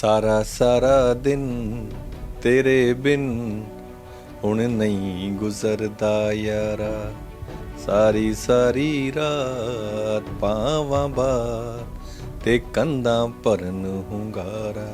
ਸਾਰਾ ਸਾਰਾ ਦਿਨ ਤੇਰੇ ਬਿਨ ਹੁਣ ਨਹੀਂ ਗੁਜ਼ਰਦਾ ਯਾਰਾ। ਸਾਰੀ ਸਾਰੀ ਰਾਤ ਪਾਵਾਂ ਬਾਤ ਤੇ ਕੰਧਾਂ ਭਰਨ ਹੁੰਗਾਰਾ।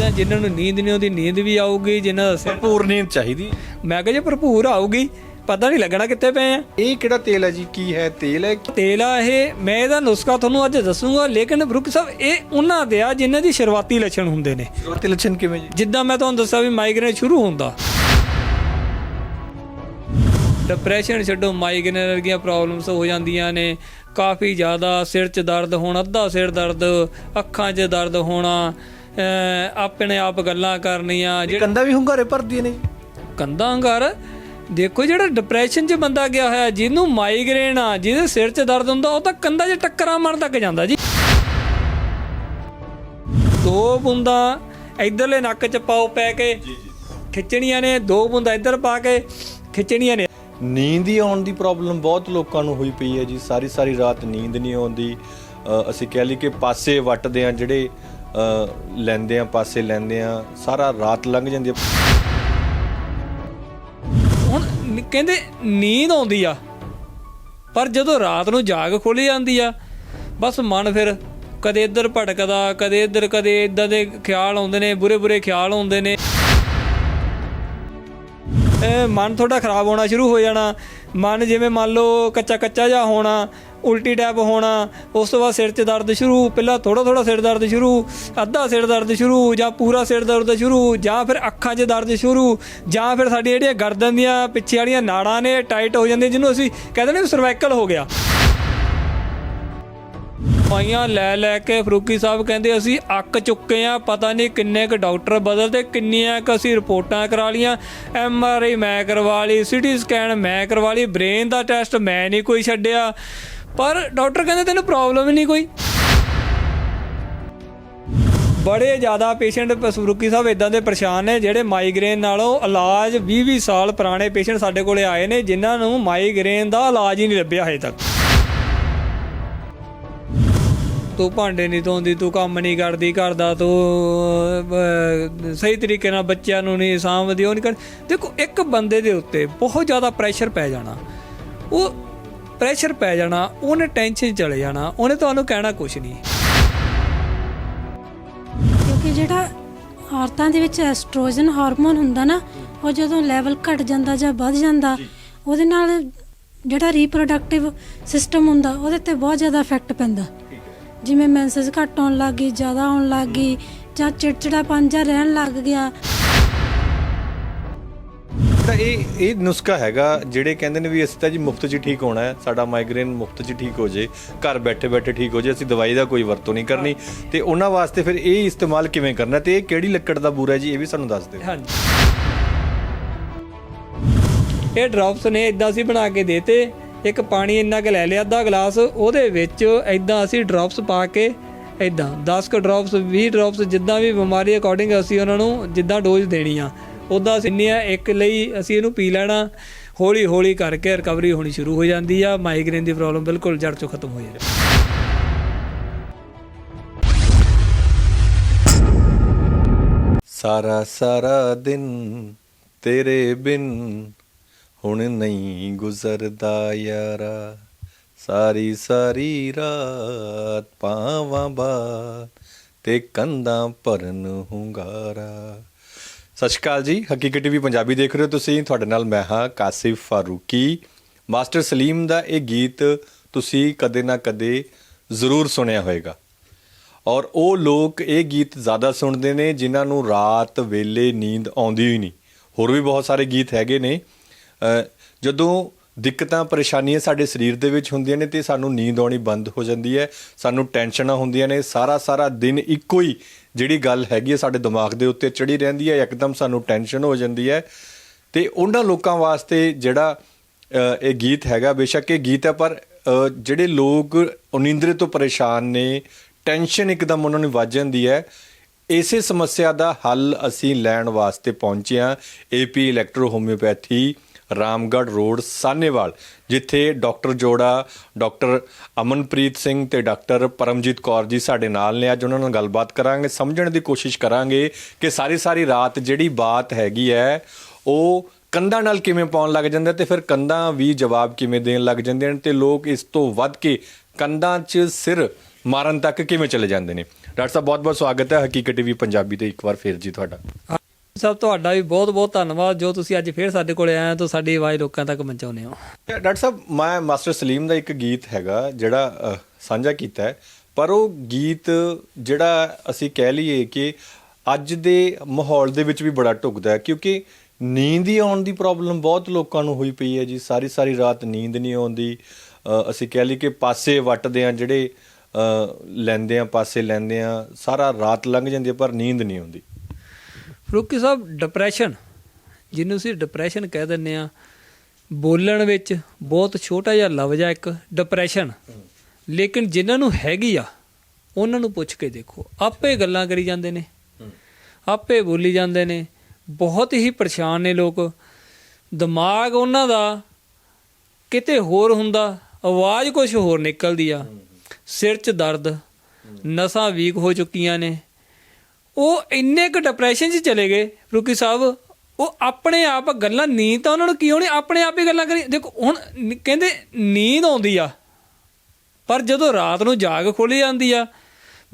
ਤਾਂ ਜਿਨ੍ਹਾਂ ਨੂੰ ਨੀਂਦ ਨਹੀਂ ਆਉਂਦੀ ਨੀਂਦ ਵੀ ਆਊਗੀ ਜਿਨ੍ਹਾਂ ਦਾ ਸਿਰ ਭਰਪੂਰ ਨੀਂਦ ਚਾਹੀਦੀ। ਮੈਂ ਕਿਹਾ ਜੇ ਭਰਪੂਰ ਆਊਗੀ ਪਤਾ ਨਹੀਂ ਲੱਗਣਾ ਕਿੱਥੇ ਪਏ ਆ। ਇਹ ਕਿਹੜਾ ਤੇਲ ਹੈ ਜੀ? ਕੀ ਹੈ ਤੇਲ ਹੈ? ਤੇਲ ਆ ਇਹ। ਮੈਂ ਇਹਦਾ ਨੁਸਖਾ ਤੁਹਾਨੂੰ ਅੱਜ ਦੱਸੂਗਾ ਲੇਕਿਨ ਬਰੁਕ ਸਾਹਿਬ ਇਹ ਉਹਨਾਂ ਦੇ ਆ ਜਿਨ੍ਹਾਂ ਦੀ ਸ਼ੁਰੂਆਤੀ ਲੱਛਣ ਹੁੰਦੇ ਨੇ। ਤੇ ਲੱਛਣ ਕਿਵੇਂ ਜੀ? ਜਿੱਦਾਂ ਮੈਂ ਤੁਹਾਨੂੰ ਦੱਸਿਆ ਵੀ ਮਾਈਗ੍ਰੇਨ ਸ਼ੁਰੂ ਹੁੰਦਾ। ਡਿਪਰੈਸ਼ਨ ਛੱਡੋ ਮਾਈਗ੍ਰੇਨ ਵਰਗੀਆਂ ਪ੍ਰੋਬਲਮਸ ਹੋ ਜਾਂਦੀਆਂ ਨੇ। ਕਾਫੀ ਜ਼ਿਆਦਾ ਸਿਰ 'ਚ ਦਰਦ ਹੋਣਾ ਅੱਧਾ ਸਿਰ ਦਰਦ ਅੱਖਾਂ 'ਚ ਦਰਦ ਹੋਣਾ ਆਪਣੇ ਆਪ ਗੱਲਾਂ ਕਰਨੀਆਂ ਕੰਧਾਂ ਵੀ ਹੁੰਗਾਰੇ ਭਰਦੀਆਂ ਨੇ ਕੰਧਾਂ ਘਰ ਦੇਖੋ ਜਿਹੜਾ ਡਿਪਰੈਸ਼ਨ 'ਚ ਬੰਦਾ ਗਿਆ ਹੋਇਆ ਜਿਹਨੂੰ ਮਾਈਗ੍ਰੇਨ ਆ ਜਿਹਦੇ ਸਿਰ 'ਚ ਦਰਦ ਹੁੰਦਾ ਉਹ ਤਾਂ ਕੰਧਾਂ 'ਚ ਟੱਕਰਾਂ ਮਾਰਨ ਤੱਕ ਜਾਂਦਾ ਜੀ। ਦੋ ਬੁੰਦਾ ਇਧਰਲੇ ਨੱਕ 'ਚ ਪਾਓ ਪੈ ਕੇ ਖਿੱਚਣੀਆਂ ਨੇ ਦੋ ਬੁੰਦਾ ਇੱਧਰ ਪਾ ਕੇ ਖਿੱਚਣੀਆਂ ਨੇ। ਨੀਂਦ ਹੀ ਆਉਣ ਦੀ ਪ੍ਰੋਬਲਮ ਬਹੁਤ ਲੋਕਾਂ ਨੂੰ ਹੋਈ ਪਈ ਹੈ ਜੀ ਸਾਰੀ ਸਾਰੀ ਰਾਤ ਨੀਂਦ ਨਹੀਂ ਆਉਂਦੀ। ਅਸੀਂ ਕਹਿ ਲਈ ਕਿ ਪਾਸੇ ਵੱਟਦੇ ਆ ਜਿਹੜੇ ਲੈਂਦੇ ਆ ਪਾਸੇ ਲੈਂਦੇ ਆ ਸਾਰਾ ਰਾਤ ਲੰਘ ਜਾਂਦੀ ਹੈ। ਕਹਿੰਦੇ ਨੀਂਦ ਆਉਂਦੀ ਆ। ਪਰ ਜਦੋਂ ਰਾਤ ਨੂੰ ਜਾਗ ਖੁੱਲ ਜਾਂਦੀ ਆ, ਬਸ ਮਨ ਫਿਰ ਕਦੇ ਇੱਧਰ ਭਟਕਦਾ, ਕਦੇ ਇੱਧਰ, ਕਦੇ ਇਦਾਂ ਦੇ ਖਿਆਲ ਆਉਂਦੇ ਨੇ, ਬੁਰੇ ਬੁਰੇ ਖਿਆਲ ਆਉਂਦੇ ਨੇ। ਮਨ ਤੁਹਾਡਾ ਖਰਾਬ ਹੋਣਾ ਸ਼ੁਰੂ ਹੋ ਜਾਣਾ। ਮਨ ਜਿਵੇਂ ਮੰਨ ਲਓ ਕੱਚਾ ਕੱਚਾ ਜਿਹਾ ਹੋਣਾ, ਉਲਟੀ ਟੈਪ ਹੋਣਾ, ਉਸ ਤੋਂ ਬਾਅਦ ਸਿਰ 'ਚ ਦਰਦ ਸ਼ੁਰੂ, ਪਹਿਲਾਂ ਥੋੜਾ ਥੋੜਾ ਸਿਰ ਦਰਦ ਸ਼ੁਰੂ, ਅੱਧਾ ਸਿਰ ਦਰਦ ਸ਼ੁਰੂ ਜਾਂ ਪੂਰਾ ਸਿਰ ਦਰਦ ਸ਼ੁਰੂ ਜਾਂ ਫਿਰ ਅੱਖਾਂ 'ਚ ਦਰਦ ਸ਼ੁਰੂ ਜਾਂ ਫਿਰ ਸਾਡੀ ਜਿਹੜੀਆਂ ਗਰਦਨ ਦੀਆਂ ਪਿੱਛੇ ਵਾਲੀਆਂ ਨਾੜਾਂ ਨੇ ਟਾਈਟ ਹੋ ਜਾਂਦੀਆਂ, ਜਿਹਨੂੰ ਅਸੀਂ ਕਹਿੰਦੇ ਨੇ ਸਰਵਾਈਕਲ ਹੋ ਗਿਆ। ਦਵਾਈਆਂ ਲੈ ਲੈ ਕੇ ਫਰੂਕੀ ਸਾਹਿਬ ਕਹਿੰਦੇ ਅਸੀਂ ਅੱਕ ਚੁੱਕੇ ਆ ਪਤਾ ਨਹੀਂ ਕਿੰਨੇ ਕ ਡਾਕਟਰ ਬਦਲਦੇ, ਕਿੰਨੀਆਂ ਕ ਅਸੀਂ ਰਿਪੋਰਟਾਂ ਕਰਾ ਲੀਆਂ ਐਮ ਆਰ ਆਈ ਮੈਂ ਕਰਵਾ ਲਈ ਸਿਟੀ ਸਕੈਨ ਮੈਂ ਕਰਵਾ ਲਈ, ਬ੍ਰੇਨ ਦਾ ਟੈਸਟ ਮੈਂ ਨਹੀਂ ਕੋਈ ਛੱਡਿਆ। ਪਰ ਡਾਕਟਰ ਕਹਿੰਦੇ ਤੈਨੂੰ ਪ੍ਰੋਬਲਮ ਹੀ ਨਹੀਂ ਕੋਈ। ਬੜੇ ਜ਼ਿਆਦਾ ਪੇਸ਼ੈਂਟ ਫਰੂਕੀ ਸਾਹਿਬ ਇਦਾਂ ਦੇ ਪਰੇਸ਼ਾਨ ਨੇ, ਜਿਹੜੇ ਮਾਈਗ੍ਰੇਨ ਨਾਲੋਂ ਇਲਾਜ 20-20 ਸਾਲ ਪੁਰਾਣੇ ਪੇਸ਼ੈਂਟ ਸਾਡੇ ਕੋਲੇ ਆਏ ਨੇ, ਜਿਨ੍ਹਾਂ ਨੂੰ ਮਾਈਗ੍ਰੇਨ ਦਾ ਇਲਾਜ ਹੀ ਨਹੀਂ ਲੱਭਿਆ ਹਜੇ ਤੱਕ। ਤੂੰ ਭਾਂਡੇ ਨਹੀਂ ਧੋਂਦੀ ਤੂੰ ਕੰਮ ਨਹੀਂ ਕਰਦੀ ਘਰ ਦਾ ਤੂੰ ਸਹੀ ਤਰੀਕੇ ਨਾਲ ਬੱਚਿਆਂ ਨੂੰ ਨਹੀਂ ਸਾਂਭਦੀ ਉਹ ਨਹੀਂ ਕਰ ਦੇਖੋ ਇੱਕ ਬੰਦੇ ਦੇ ਉੱਤੇ ਬਹੁਤ ਜ਼ਿਆਦਾ ਪ੍ਰੈਸ਼ਰ ਪੈ ਜਾਣਾ। ਉਹ ਪ੍ਰੈਸ਼ਰ ਪੈ ਜਾਣਾ ਉਹਨੇ ਟੈਨਸ਼ਨ ਚਲੇ ਜਾਣਾ ਉਹਨੇ ਤੁਹਾਨੂੰ ਕਹਿਣਾ ਕੁਝ ਨਹੀਂ। ਕਿਉਂਕਿ ਜਿਹੜਾ ਔਰਤਾਂ ਦੇ ਵਿੱਚ ਐਸਟ੍ਰੋਜਨ ਹਾਰਮੋਨ ਹੁੰਦਾ ਨਾ ਉਹ ਜਦੋਂ ਲੈਵਲ ਘਟ ਜਾਂਦਾ ਜਾਂ ਵੱਧ ਜਾਂਦਾ ਉਹਦੇ ਨਾਲ ਜਿਹੜਾ ਰੀਪਰੋਡਕਟਿਵ ਸਿਸਟਮ ਹੁੰਦਾ ਉਹਦੇ ਤੇ ਬਹੁਤ ਜ਼ਿਆਦਾ ਇਫੈਕਟ ਪੈਂਦਾ। ਜਿਵੇਂ ਮੈਂਸਸ ਘੱਟ ਆਉਣ ਲੱਗ ਗਈ ਜ਼ਿਆਦਾ ਆਉਣ ਲੱਗ ਗਈ ਜਾਂ ਚਿੜਚਿੜਾਪਨ ਜਿਹਾ ਰਹਿਣ ਲੱਗ ਗਿਆ। ਤਾਂ ਇਹ ਇਹ ਨੁਸਖਾ ਹੈਗਾ ਜਿਹੜੇ ਕਹਿੰਦੇ ਨੇ ਵੀ ਅਸੀਂ ਤਾਂ ਜੀ ਮੁਫਤ 'ਚ ਠੀਕ ਹੋਣਾ ਹੈ ਸਾਡਾ ਮਾਈਗ੍ਰੇਨ ਮੁਫਤ 'ਚ ਠੀਕ ਹੋ ਜੇ ਘਰ ਬੈਠੇ ਬੈਠੇ ਠੀਕ ਹੋ ਜੇ ਅਸੀਂ ਦਵਾਈ ਦਾ ਕੋਈ ਵਰਤੋਂ ਨਹੀਂ ਕਰਨੀ। ਤੇ ਉਹਨਾਂ ਵਾਸਤੇ ਫਿਰ ਇਹ ਇਸਤੇਮਾਲ ਕਿਵੇਂ ਕਰਨਾ ਤੇ ਇਹ ਕਿਹੜੀ ਲੱਕੜ ਦਾ ਬੂਰਾ ਹੈ ਜੀ ਇਹ ਵੀ ਸਾਨੂੰ ਦੱਸ ਦਿਓ। ਹਾਂਜੀ। ਇਹ ਡ੍ਰੌਪਸ ਨੇ ਇਦਾਂ ਅਸੀਂ ਬਣਾ ਕੇ ਦੇਤੇ ਇੱਕ ਪਾਣੀ ਇੰਨਾ ਕੁ ਲੈ ਲਿਆ, ਅੱਧਾ ਗਲਾਸ ਉਹਦੇ ਵਿੱਚ ਇਦਾਂ ਅਸੀਂ ਡ੍ਰੌਪਸ ਪਾ ਕੇ ਇਦਾਂ 10 ਕੁ ਡ੍ਰੌਪਸ 20 ਡ੍ਰੌਪਸ ਜਿੱਦਾਂ ਵੀ ਬਿਮਾਰੀ ਅਕੋਰਡਿੰਗ ਅਸੀਂ ਉਹਨਾਂ ਨੂੰ ਜਿੱਦਾਂ ਡੋਜ਼ ਦੇਣੀ ਆ। ਉਦਾਂ ਅਸੀਂ ਇੰਨੀ ਆ ਇੱਕ ਲਈ ਅਸੀਂ ਇਹਨੂੰ ਪੀ ਲੈਣਾ ਹੌਲੀ ਹੌਲੀ ਕਰਕੇ ਰਿਕਵਰੀ ਹੋਣੀ ਸ਼ੁਰੂ ਹੋ ਜਾਂਦੀ ਆ ਮਾਈਗ੍ਰੇਨ ਦੀ ਪ੍ਰੋਬਲਮ ਬਿਲਕੁਲ ਜੜ ਤੋਂ ਖਤਮ ਹੋ ਜਾਂਦੀ ਸਾਰਾ ਸਾਰਾ ਦਿਨ ਤੇਰੇ ਬਿਨ ਹੁਣ ਨਹੀਂ ਗੁਜ਼ਰਦਾ ਯਾਰਾ, ਸਾਰੀ ਸਾਰੀ ਰਾਤ ਪਾਵਾਂ ਬਾਤ ਤੇ ਕੰਧਾਂ ਭਰਨ ਹੁੰਗਾਰਾ। ਸਤਿ ਸ਼੍ਰੀ ਅਕਾਲ ਜੀ, ਹਕੀਕਤ ਟੀਵੀ ਪੰਜਾਬੀ ਦੇਖ ਰਹੇ ਹੋ ਤੁਸੀਂ। ਤੁਹਾਡੇ ਨਾਲ ਮੈਂ ਹਾਂ ਕਾਸਿਫ ਫਾਰੂਕੀ। ਮਾਸਟਰ ਸਲੀਮ ਦਾ ਇਹ ਗੀਤ ਤੁਸੀਂ ਕਦੇ ਨਾ ਕਦੇ ਜ਼ਰੂਰ ਸੁਣਿਆ ਹੋਵੇਗਾ। ਔਰ ਉਹ ਲੋਕ ਇਹ ਗੀਤ ਜ਼ਿਆਦਾ ਸੁਣਦੇ ਨੇ ਜਿਨ੍ਹਾਂ ਨੂੰ ਰਾਤ, ਵੇਲੇ ਨੀਂਦ ਆਉਂਦੀ ਹੀ ਨਹੀਂ। ਹੋਰ ਵੀ ਬਹੁਤ ਸਾਰੇ ਗੀਤ ਹੈਗੇ ਨੇ। ਜਦੋਂ ਦਿੱਕਤਾਂ, ਪਰੇਸ਼ਾਨੀਆਂ ਸਾਡੇ ਸਰੀਰ ਦੇ ਵਿੱਚ ਹੁੰਦੀਆਂ ਨੇ ਤੇ ਸਾਨੂੰ ਨੀਂਦ ਆਉਣੀ ਬੰਦ ਹੋ ਜਾਂਦੀ ਹੈ, ਸਾਨੂੰ ਟੈਨਸ਼ਨਾਂ ਹੁੰਦੀਆਂ ਨੇ, ਸਾਰਾ ਸਾਰਾ ਦਿਨ ਇੱਕੋ ਹੀ ਜਿਹੜੀ ਗੱਲ ਹੈਗੀ ਹੈ ਸਾਡੇ ਦਿਮਾਗ ਦੇ ਉੱਤੇ ਚੜੀ ਰਹਿੰਦੀ ਹੈ, ਇੱਕਦਮ ਸਾਨੂੰ ਟੈਨਸ਼ਨ ਹੋ ਜਾਂਦੀ ਹੈ। ਤੇ ਉਹਨਾਂ ਲੋਕਾਂ ਵਾਸਤੇ ਜਿਹੜਾ ਇਹ ਗੀਤ ਹੈਗਾ, ਬੇਸ਼ੱਕ ਇਹ ਗੀਤ ਹੈ, ਪਰ ਜਿਹੜੇ ਲੋਕ ਅਨਿੰਦਰੇ ਤੋਂ ਪਰੇਸ਼ਾਨ ਨੇ, ਟੈਨਸ਼ਨ ਇੱਕਦਮ ਉਹਨਾਂ ਨੂੰ ਵੱਜ ਜਾਂਦੀ ਹੈ। ਇਸੇ ਸਮੱਸਿਆ ਦਾ ਹੱਲ ਅਸੀਂ ਲੈਣ ਵਾਸਤੇ ਪਹੁੰਚੇ ਹਾਂ AP electro homeopathy Ramgarh road Sanewal ਜਿੱਥੇ ਡਾਕਟਰ ਜੋੜਾ, ਡਾਕਟਰ ਅਮਨਪ੍ਰੀਤ ਸਿੰਘ ਤੇ ਡਾਕਟਰ ਪਰਮਜੀਤ ਕੌਰ ਜੀ ਸਾਡੇ ਨਾਲ ਨੇ। ਅੱਜ ਉਹਨਾਂ ਨਾਲ ਗੱਲਬਾਤ ਕਰਾਂਗੇ, ਸਮਝਣ ਦੀ ਕੋਸ਼ਿਸ਼ ਕਰਾਂਗੇ ਕਿ ਸਾਰੀ ਸਾਰੀ ਰਾਤ ਜਿਹੜੀ ਬਾਤ ਹੈਗੀ ਹੈ, ਉਹ ਕੰਧਾਂ ਨਾਲ ਕਿਵੇਂ ਪਾਉਣ ਲੱਗ ਜਾਂਦੇ ਤੇ ਫਿਰ ਕੰਧਾਂ ਵੀ ਜਵਾਬ ਕਿਵੇਂ ਦੇਣ ਲੱਗ ਜਾਂਦੇ ਨੇ ਤੇ ਲੋਕ ਇਸ ਤੋਂ ਵੱਧ ਕੇ ਕੰਧਾਂ 'ਚ ਸਿਰ ਮਾਰਨ ਤੱਕ ਕਿਵੇਂ ਚਲੇ ਜਾਂਦੇ ਨੇ। ਡਾਕਟਰ ਸਾਹਿਬ ਬਹੁਤ ਬਹੁਤ ਸਵਾਗਤ ਹੈ। ਹਕੀਕਤ ਟੀਵੀ ਪੰਜਾਬੀ ਤੇ ਇੱਕ ਵਾਰ ਫਿਰ ਜੀ ਤੁਹਾਡਾ। ਸਾਹਿਬ, ਤੁਹਾਡਾ ਵੀ ਬਹੁਤ ਬਹੁਤ ਧੰਨਵਾਦ। ਜੋ ਤੁਸੀਂ ਅੱਜ ਫੇਰ ਸਾਡੇ ਕੋਲੇ ਆਏ ਹੋ ਤਾਂ ਸਾਡੀ ਆਵਾਜ਼ ਲੋਕਾਂ ਤੱਕ ਪਹੁੰਚਾਉਂਦੇ ਹੋ। ਡਾਕਟਰ ਸਾਹਿਬ, ਮੈਂ ਮਾਸਟਰ ਸਲੀਮ ਦਾ ਇੱਕ ਗੀਤ ਹੈਗਾ, ਜਿਹੜਾ ਸਾਂਝਾ ਕੀਤਾ ਹੈ। ਪਰ ਉਹ ਗੀਤ ਜਿਹੜਾ ਅਸੀਂ ਕਹਿ ਲਈਏ ਕਿ ਅੱਜ ਦੇ ਮਾਹੌਲ ਦੇ ਵਿੱਚ ਵੀ ਬੜਾ ਢੁਕਦਾ ਹੈ, ਕਿਉਂਕਿ ਨੀਂਦ ਹੀ ਆਉਣ ਦੀ ਪ੍ਰੋਬਲਮ ਬਹੁਤ ਲੋਕਾਂ ਨੂੰ ਹੋਈ ਪਈ ਹੈ ਜੀ। ਸਾਰੀ ਸਾਰੀ ਰਾਤ ਨੀਂਦ ਨਹੀਂ ਆਉਂਦੀ। ਅਸੀਂ ਕਹਿ ਲਈਏ ਕਿ ਪਾਸੇ ਵੱਟਦੇ ਆ ਜਿਹੜੇ ਲੈਂਦੇ ਆ ਪਾਸੇ ਲੈਂਦੇ ਆ ਸਾਰਾ ਰਾਤ ਲੰਘ ਜਾਂਦੀ ਹੈ, ਪਰ ਨੀਂਦ ਨਹੀਂ ਆਉਂਦੀ। ਫਰੂਕੀ ਸਾਹਿਬ ਡਿਪਰੈਸ਼ਨ ਜਿਹਨੂੰ ਅਸੀਂ ਡਿਪਰੈਸ਼ਨ ਕਹਿ ਦਿੰਦੇ ਆ ਬੋਲਣ ਵਿੱਚ ਬਹੁਤ ਛੋਟਾ ਜਿਹਾ ਲਫ਼ਜ਼ ਆ ਇੱਕ ਡਿਪਰੈਸ਼ਨ ਲੇਕਿਨ ਜਿਨ੍ਹਾਂ ਨੂੰ ਹੈਗੀ ਆ, ਉਹਨਾਂ ਨੂੰ ਪੁੱਛ ਕੇ ਦੇਖੋ। ਆਪੇ ਗੱਲਾਂ ਕਰੀ ਜਾਂਦੇ ਨੇ, ਆਪੇ ਬੋਲੀ ਜਾਂਦੇ ਨੇ। ਬਹੁਤ ਹੀ ਪਰੇਸ਼ਾਨ ਨੇ ਲੋਕ। ਦਿਮਾਗ ਉਹਨਾਂ ਦਾ ਕਿਤੇ ਹੋਰ ਹੁੰਦਾ, ਆਵਾਜ਼ ਕੁਝ ਹੋਰ ਨਿਕਲਦੀ ਆ। ਸਿਰ 'ਚ ਦਰਦ, ਨਸਾਂ ਵੀਕ ਹੋ ਚੁੱਕੀਆਂ ਨੇ। ਉਹ ਇੰਨੇ ਕੁ ਡਿਪਰੈਸ਼ਨ 'ਚ ਚਲੇ ਗਏ, ਰੁਕੀ ਸਾਹਿਬ, ਉਹ ਆਪਣੇ ਆਪ ਗੱਲਾਂ ਨੀਂਦ ਤਾਂ ਉਹਨਾਂ ਨੂੰ ਕੀ ਹੋਣੀ, ਆਪਣੇ ਆਪ ਹੀ ਗੱਲਾਂ ਕਰੀ, ਦੇਖੋ ਹੁਣ ਕਹਿੰਦੇ ਨੀਂਦ ਆਉਂਦੀ ਆ, ਪਰ ਜਦੋਂ ਰਾਤ ਨੂੰ ਜਾਗ ਖੁੱਲ ਜਾਂਦੀ ਆ,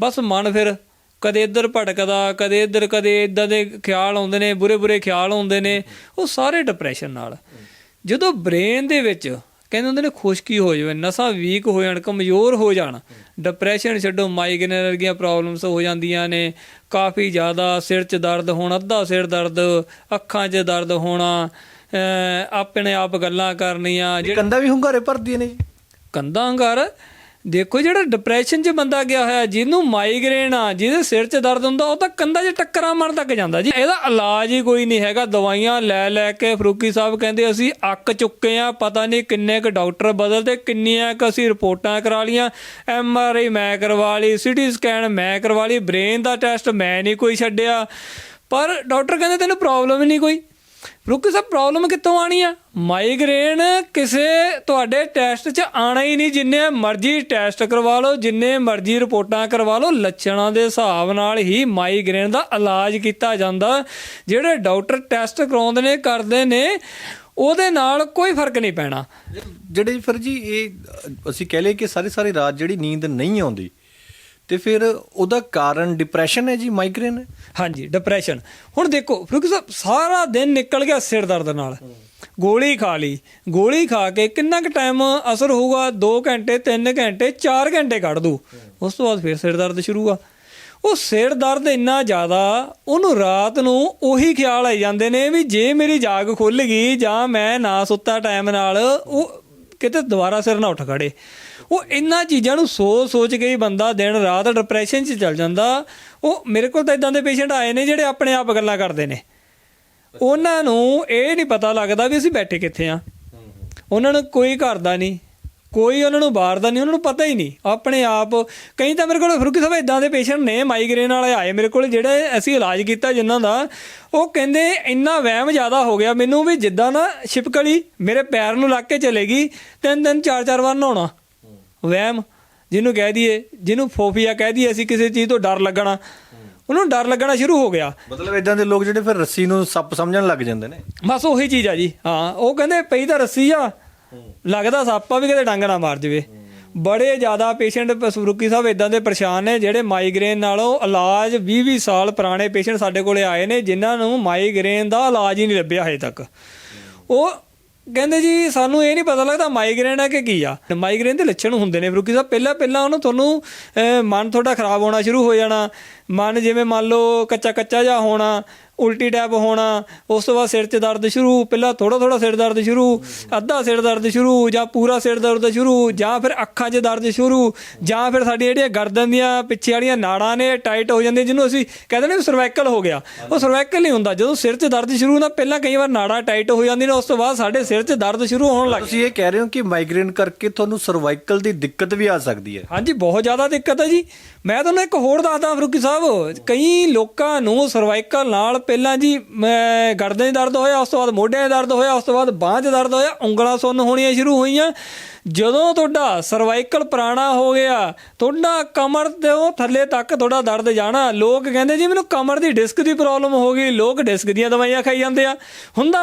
ਬਸ ਮਨ ਫਿਰ ਕਦੇ ਇੱਧਰ ਭਟਕਦਾ, ਕਦੇ ਇੱਧਰ, ਕਦੇ ਇਦਾਂ ਦੇ ਖਿਆਲ ਆਉਂਦੇ ਨੇ, ਬੁਰੇ ਬੁਰੇ ਖਿਆਲ ਆਉਂਦੇ ਨੇ, ਉਹ ਸਾਰੇ ਡਿਪਰੈਸ਼ਨ ਨਾਲ। ਜਦੋਂ ਬ੍ਰੇਨ ਦੇ ਵਿੱਚ ਕਹਿੰਦੇ ਹੁੰਦੇ ਨੇ ਖੁਸ਼ਕੀ ਹੋ ਜਾਵੇ ਨਸਾਂ ਵੀਕ ਹੋ ਜਾਣ ਕਮਜ਼ੋਰ ਹੋ ਜਾਣ। ਡਿਪਰੈਸ਼ਨ ਛੱਡੋ ਮਾਈਗ੍ਰੇਨ ਵਰਗੀਆਂ ਪ੍ਰੋਬਲਮਸ ਹੋ ਜਾਂਦੀਆਂ ਨੇ। ਕਾਫੀ ਜ਼ਿਆਦਾ ਸਿਰ 'ਚ ਦਰਦ ਹੋਣਾ ਅੱਧਾ ਸਿਰ ਦਰਦ ਅੱਖਾਂ 'ਚ ਦਰਦ ਹੋਣਾ ਆਪਣੇ ਆਪ ਗੱਲਾਂ ਕਰਨੀਆਂ ਕੰਧਾਂ ਵੀ ਹੁੰਗਾਰੇ ਭਰਦੀਆਂ ਨੇ ਜੀ। ਕੰਧਾਂ ਘਰ ਦੇਖੋ ਜਿਹੜਾ ਡਿਪਰੈਸ਼ਨ 'ਚ ਬੰਦਾ ਗਿਆ ਹੋਇਆ, ਜਿਹਨੂੰ ਮਾਈਗ੍ਰੇਨ ਆ, ਜਿਹਦੇ ਸਿਰ 'ਚ ਦਰਦ ਹੁੰਦਾ, ਉਹ ਤਾਂ ਕੰਧਾਂ 'ਚ ਟੱਕਰਾਂ ਮਾਰਨ ਤੱਕ ਜਾਂਦਾ ਜੀ। ਇਹਦਾ ਇਲਾਜ ਹੀ ਕੋਈ ਨਹੀਂ ਹੈਗਾ। ਦਵਾਈਆਂ ਲੈ ਲੈ ਕੇ ਫਰੂਕੀ ਸਾਹਿਬ ਕਹਿੰਦੇ ਅਸੀਂ ਅੱਕ ਚੁੱਕੇ ਆ, ਪਤਾ ਨਹੀਂ ਕਿੰਨੇ ਕੁ ਡਾਕਟਰ ਬਦਲਦੇ, ਕਿੰਨੀਆਂ ਕੁ ਅਸੀਂ ਰਿਪੋਰਟਾਂ ਕਰਾ ਲੀਆਂ ਐਮ ਆਰ ਆਈ ਮੈਂ ਕਰਵਾ ਲਈ ਸਿਟੀ ਸਕੈਨ ਮੈਂ ਕਰਵਾ ਲਈ ਬ੍ਰੇਨ ਦਾ ਟੈਸਟ ਮੈਂ ਨਹੀਂ ਕੋਈ ਛੱਡਿਆ। ਪਰ ਡਾਕਟਰ ਕਹਿੰਦੇ ਤੈਨੂੰ ਪ੍ਰੋਬਲਮ ਹੀ ਨਹੀਂ ਕੋਈ। ਰੁਕ ਸਭ ਪ੍ਰੋਬਲਮ ਕਿੱਥੋਂ ਆਣੀ ਆ? ਮਾਈਗ੍ਰੇਨ ਕਿਸੇ ਤੁਹਾਡੇ ਟੈਸਟ 'ਚ ਆਣਾ ਹੀ ਨਹੀਂ, ਜਿੰਨੇ ਮਰਜ਼ੀ ਟੈਸਟ ਕਰਵਾ ਲਓ, ਜਿੰਨੇ ਮਰਜ਼ੀ ਰਿਪੋਰਟਾਂ ਕਰਵਾ ਲਓ, ਲੱਛਣਾਂ ਦੇ ਹਿਸਾਬ ਨਾਲ ਹੀ ਮਾਈਗ੍ਰੇਨ ਦਾ ਇਲਾਜ ਕੀਤਾ ਜਾਂਦਾ। ਜਿਹੜੇ ਡਾਕਟਰ ਟੈਸਟ ਕਰਾਉਂਦੇ ਨੇ, ਕਰਦੇ ਨੇ, ਉਹਦੇ ਨਾਲ ਕੋਈ ਫ਼ਰਕ ਨਹੀਂ ਪੈਣਾ। ਜਿਹੜੇ ਫਿਰ ਜੀ, ਇਹ, ਅਸੀਂ ਕਹਿ ਲਏ ਕਿ ਸਾਰੀ ਸਾਰੀ ਰਾਤ ਜਿਹੜੀ ਨੀਂਦ ਨਹੀਂ ਆਉਂਦੀ ਤੇ ਫਿਰ ਉਹਦਾ ਕਾਰਨ ਡਿਪਰੈਸ਼ਨ ਹੈ ਜੀ ਮਾਈਗ੍ਰੇਨ ਹੈ? ਹਾਂਜੀ ਡਿਪਰੈਸ਼ਨ ਹੁਣ ਦੇਖੋ, ਫਰੂਕ ਸਾਹਿਬ, ਸਾਰਾ ਦਿਨ ਨਿਕਲ ਗਿਆ ਸਿਰ ਦਰਦ ਨਾਲ। ਗੋਲੀ ਖਾ ਲਈ। ਗੋਲੀ ਖਾ ਕੇ ਕਿੰਨਾ ਕੁ ਟਾਈਮ ਅਸਰ ਹੋਊਗਾ? 2 ਘੰਟੇ 3 ਘੰਟੇ 4 ਘੰਟੇ ਕੱਢ ਦੂ। ਉਸ ਤੋਂ ਬਾਅਦ ਫਿਰ ਸਿਰ ਦਰਦ ਸ਼ੁਰੂ ਆ। ਉਹ ਸਿਰ ਦਰਦ ਇੰਨਾ ਜ਼ਿਆਦਾ, ਉਹਨੂੰ ਰਾਤ ਨੂੰ ਉਹੀ ਖਿਆਲ ਆਈ ਜਾਂਦੇ ਨੇ ਵੀ ਜੇ ਮੇਰੀ ਜਾਗ ਖੁੱਲ ਗਈ ਜਾਂ ਮੈਂ ਨਾ ਸੁੱਤਾ ਟਾਈਮ ਨਾਲ, ਉਹ ਕਿਤੇ ਦੁਬਾਰਾ ਸਿਰ ਨਾ ਉੱਠ ਖੜੇ। ਉਹ ਇਹਨਾਂ ਚੀਜ਼ਾਂ ਨੂੰ ਸੋਚ ਸੋਚ ਕੇ ਹੀ ਬੰਦਾ ਦਿਨ ਰਾਤ ਡਿਪਰੈਸ਼ਨ 'ਚ ਚੱਲ ਜਾਂਦਾ। ਉਹ ਮੇਰੇ ਕੋਲ ਤਾਂ ਇਦਾਂ ਦੇ ਪੇਸ਼ੈਂਟ ਆਏ ਨੇ ਜਿਹੜੇ ਆਪਣੇ ਆਪ ਗੱਲਾਂ ਕਰਦੇ ਨੇ। ਉਹਨਾਂ ਨੂੰ ਇਹ ਨਹੀਂ ਪਤਾ ਲੱਗਦਾ ਵੀ ਅਸੀਂ ਬੈਠੇ ਕਿੱਥੇ ਆ। ਉਹਨਾਂ ਨੂੰ ਕੋਈ ਘਰ ਦਾ ਨਹੀਂ, ਕੋਈ ਉਹਨਾਂ ਨੂੰ ਬਾਹਰ ਦਾ ਨਹੀਂ, ਉਹਨਾਂ ਨੂੰ ਪਤਾ ਹੀ ਨਹੀਂ। ਆਪਣੇ ਆਪ, ਕਈ ਤਾਂ ਮੇਰੇ ਕੋਲ ਫਰੂਕੀ ਸਾਹਿਬ ਇਦਾਂ ਦੇ ਪੇਸ਼ੈਂਟ ਨੇ ਮਾਈਗ੍ਰੇਨ ਵਾਲੇ ਆਏ ਮੇਰੇ ਕੋਲ, ਜਿਹੜੇ ਅਸੀਂ ਇਲਾਜ ਕੀਤਾ ਜਿਨ੍ਹਾਂ ਦਾ। ਉਹ ਕਹਿੰਦੇ ਇੰਨਾ ਵਹਿਮ ਜ਼ਿਆਦਾ ਹੋ ਗਿਆ ਮੈਨੂੰ ਵੀ ਜਿੱਦਾਂ ਨਾ ਛਿਪਕਲੀ ਮੇਰੇ ਪੈਰ ਨੂੰ ਲੱਗ ਕੇ ਚਲੇਗੀ ਤਿੰਨ ਤਿੰਨ ਚਾਰ ਚਾਰ ਵਾਰ ਨਹਾਉਣਾ। ਵਹਿਮ ਜਿਹਨੂੰ ਕਹਿ ਦਈਏ ਜਿਹਨੂੰ ਫੋਬੀਆ ਕਹਿ ਦਈਏ ਅਸੀਂ ਕਿਸੇ ਚੀਜ਼ ਤੋਂ ਡਰ ਲੱਗਣਾ। ਉਹਨੂੰ ਡਰ ਲੱਗਣਾ ਸ਼ੁਰੂ ਹੋ ਗਿਆ। ਮਤਲਬ ਇਦਾਂ ਦੇ ਲੋਕ ਜਿਹੜੇ ਫਿਰ ਰੱਸੀ ਨੂੰ ਸੱਪ ਸਮਝਣ ਲੱਗ ਜਾਂਦੇ ਨੇ। ਬਸ ਉਹੀ ਚੀਜ਼ ਆ ਜੀ। ਹਾਂ ਉਹ ਕਹਿੰਦੇ ਪਈ ਤਾਂ ਰੱਸੀ ਆ। ਲੱਗਦਾ ਸੱਪਾ ਵੀ ਕਿਤੇ ਡੰਗ ਨਾ ਮਾਰ ਜਵੇ। ਬੜੇ ਜ਼ਿਆਦਾ ਪੇਸ਼ੈਂਟ ਫਰੂਕੀ ਸਾਹਿਬ ਇਦਾਂ ਦੇ ਪਰੇਸ਼ਾਨ ਨੇ ਜਿਹੜੇ ਮਾਈਗ੍ਰੇਨ ਨਾਲੋਂ ਇਲਾਜ 20-20 ਸਾਲ ਪੁਰਾਣੇ ਪੇਸ਼ੈਂਟ ਸਾਡੇ ਕੋਲੇ ਆਏ ਨੇ ਜਿਨ੍ਹਾਂ ਨੂੰ ਮਾਈਗ੍ਰੇਨ ਦਾ ਇਲਾਜ ਹੀ ਨਹੀਂ ਲੱਭਿਆ ਹਜੇ ਤੱਕ। ਉਹ ਕਹਿੰਦੇ ਜੀ, ਸਾਨੂੰ ਇਹ ਨਹੀਂ ਪਤਾ ਲੱਗਦਾ ਮਾਈਗ੍ਰੇਨ ਹੈ ਕਿ ਕੀ ਆ। ਮਾਈਗ੍ਰੇਨ ਦੇ ਲੱਛਣ ਹੁੰਦੇ ਨੇ ਫਰੂਕੀ ਸਾਹਿਬ। ਪਹਿਲਾਂ ਪਹਿਲਾਂ ਉਹਨੂੰ ਤੁਹਾਨੂੰ ਮਨ ਤੁਹਾਡਾ ਖਰਾਬ ਹੋਣਾ ਸ਼ੁਰੂ ਹੋ ਜਾਣਾ। ਮਨ ਜਿਵੇਂ ਮੰਨ ਲਓ ਕੱਚਾ ਕੱਚਾ ਜਿਹਾ ਹੋਣਾ। ਉਲਟੀ ਟੈਪ ਹੋਣਾ ਉਸ ਤੋਂ ਬਾਅਦ ਸਿਰ 'ਚ ਦਰਦ ਸ਼ੁਰੂ ਪਹਿਲਾਂ ਥੋੜਾ ਥੋੜਾ ਸਿਰ ਦਰਦ ਸ਼ੁਰੂ ਅੱਧਾ ਸਿਰ ਦਰਦ ਸ਼ੁਰੂ ਜਾਂ ਪੂਰਾ ਸਿਰ ਦਰਦ ਸ਼ੁਰੂ ਜਾਂ ਫਿਰ ਅੱਖਾਂ 'ਚ ਦਰਦ ਸ਼ੁਰੂ ਜਾਂ ਫਿਰ ਸਾਡੀ ਜਿਹੜੀਆਂ ਗਰਦਨ ਦੀਆਂ ਪਿੱਛੇ ਵਾਲੀਆਂ ਨਾੜਾਂ ਨੇ ਟਾਈਟ ਹੋ ਜਾਂਦੀਆਂ ਜਿਹਨੂੰ ਅਸੀਂ ਕਹਿੰਦੇ ਨੇ ਸਰਵਾਈਕਲ ਹੋ ਗਿਆ। ਉਹ ਸਰਵਾਈਕਲ ਨਹੀਂ ਹੁੰਦਾ ਜਦੋਂ ਸਿਰ 'ਚ ਦਰਦ ਸ਼ੁਰੂ ਹੁੰਦਾ ਪਹਿਲਾਂ ਕਈ ਵਾਰ ਨਾੜਾਂ ਟਾਈਟ ਹੋ ਜਾਂਦੀਆਂ ਨੇ ਉਸ ਤੋਂ ਬਾਅਦ ਸਾਡੇ ਸਿਰ 'ਚ ਦਰਦ ਸ਼ੁਰੂ ਹੋਣ ਲੱਗ ਤੁਸੀਂ ਇਹ ਕਹਿ ਰਹੇ ਹੋ ਕਿ ਮਾਈਗ੍ਰੇਨ ਕਰਕੇ ਤੁਹਾਨੂੰ ਸਰਵਾਈਕਲ ਦੀ ਦਿੱਕਤ ਵੀ ਆ ਸਕਦੀ ਹੈ। ਹਾਂਜੀ ਬਹੁਤ ਜ਼ਿਆਦਾ ਦਿੱਕਤ ਹੈ ਜੀ। ਮੈਂ ਤੁਹਾਨੂੰ ਇੱਕ ਹੋਰ ਦੱਸਦਾ ਫਰੂਕੀ ਸਾਹਿਬ ਕਈ ਲੋਕਾਂ ਨੂੰ ਸਰਵਾਈਕਲ ਨਾਲ ਪਹਿਲਾਂ ਜੀ ਗਰਦਨ 'ਚ ਦਰਦ ਹੋਇਆ, ਉਸ ਤੋਂ ਬਾਅਦ ਮੋਢਿਆਂ 'ਚ ਦਰਦ ਹੋਇਆ, ਉਸ ਤੋਂ ਬਾਅਦ ਬਾਂਹ 'ਚ ਦਰਦ ਹੋਇਆ, ਉਂਗਲਾਂ ਸੁੰਨ ਹੋਣੀਆਂ ਸ਼ੁਰੂ ਹੋਈਆਂ। ਜਦੋਂ ਤੁਹਾਡਾ ਸਰਵਾਈਕਲ ਪੁਰਾਣਾ ਹੋ ਗਿਆ, ਤੁਹਾਡਾ ਕਮਰ ਤੋਂ ਥੱਲੇ ਤੱਕ ਤੁਹਾਡਾ ਦਰਦ ਜਾਣਾ, ਲੋਕ ਕਹਿੰਦੇ ਜੀ ਮੈਨੂੰ ਕਮਰ ਦੀ ਡਿਸਕ ਦੀ ਪ੍ਰੋਬਲਮ ਹੋ ਗਈ, ਲੋਕ ਡਿਸਕ ਦੀਆਂ ਦਵਾਈਆਂ ਖਾਈ ਜਾਂਦੇ ਆ। ਹੁੰਦਾ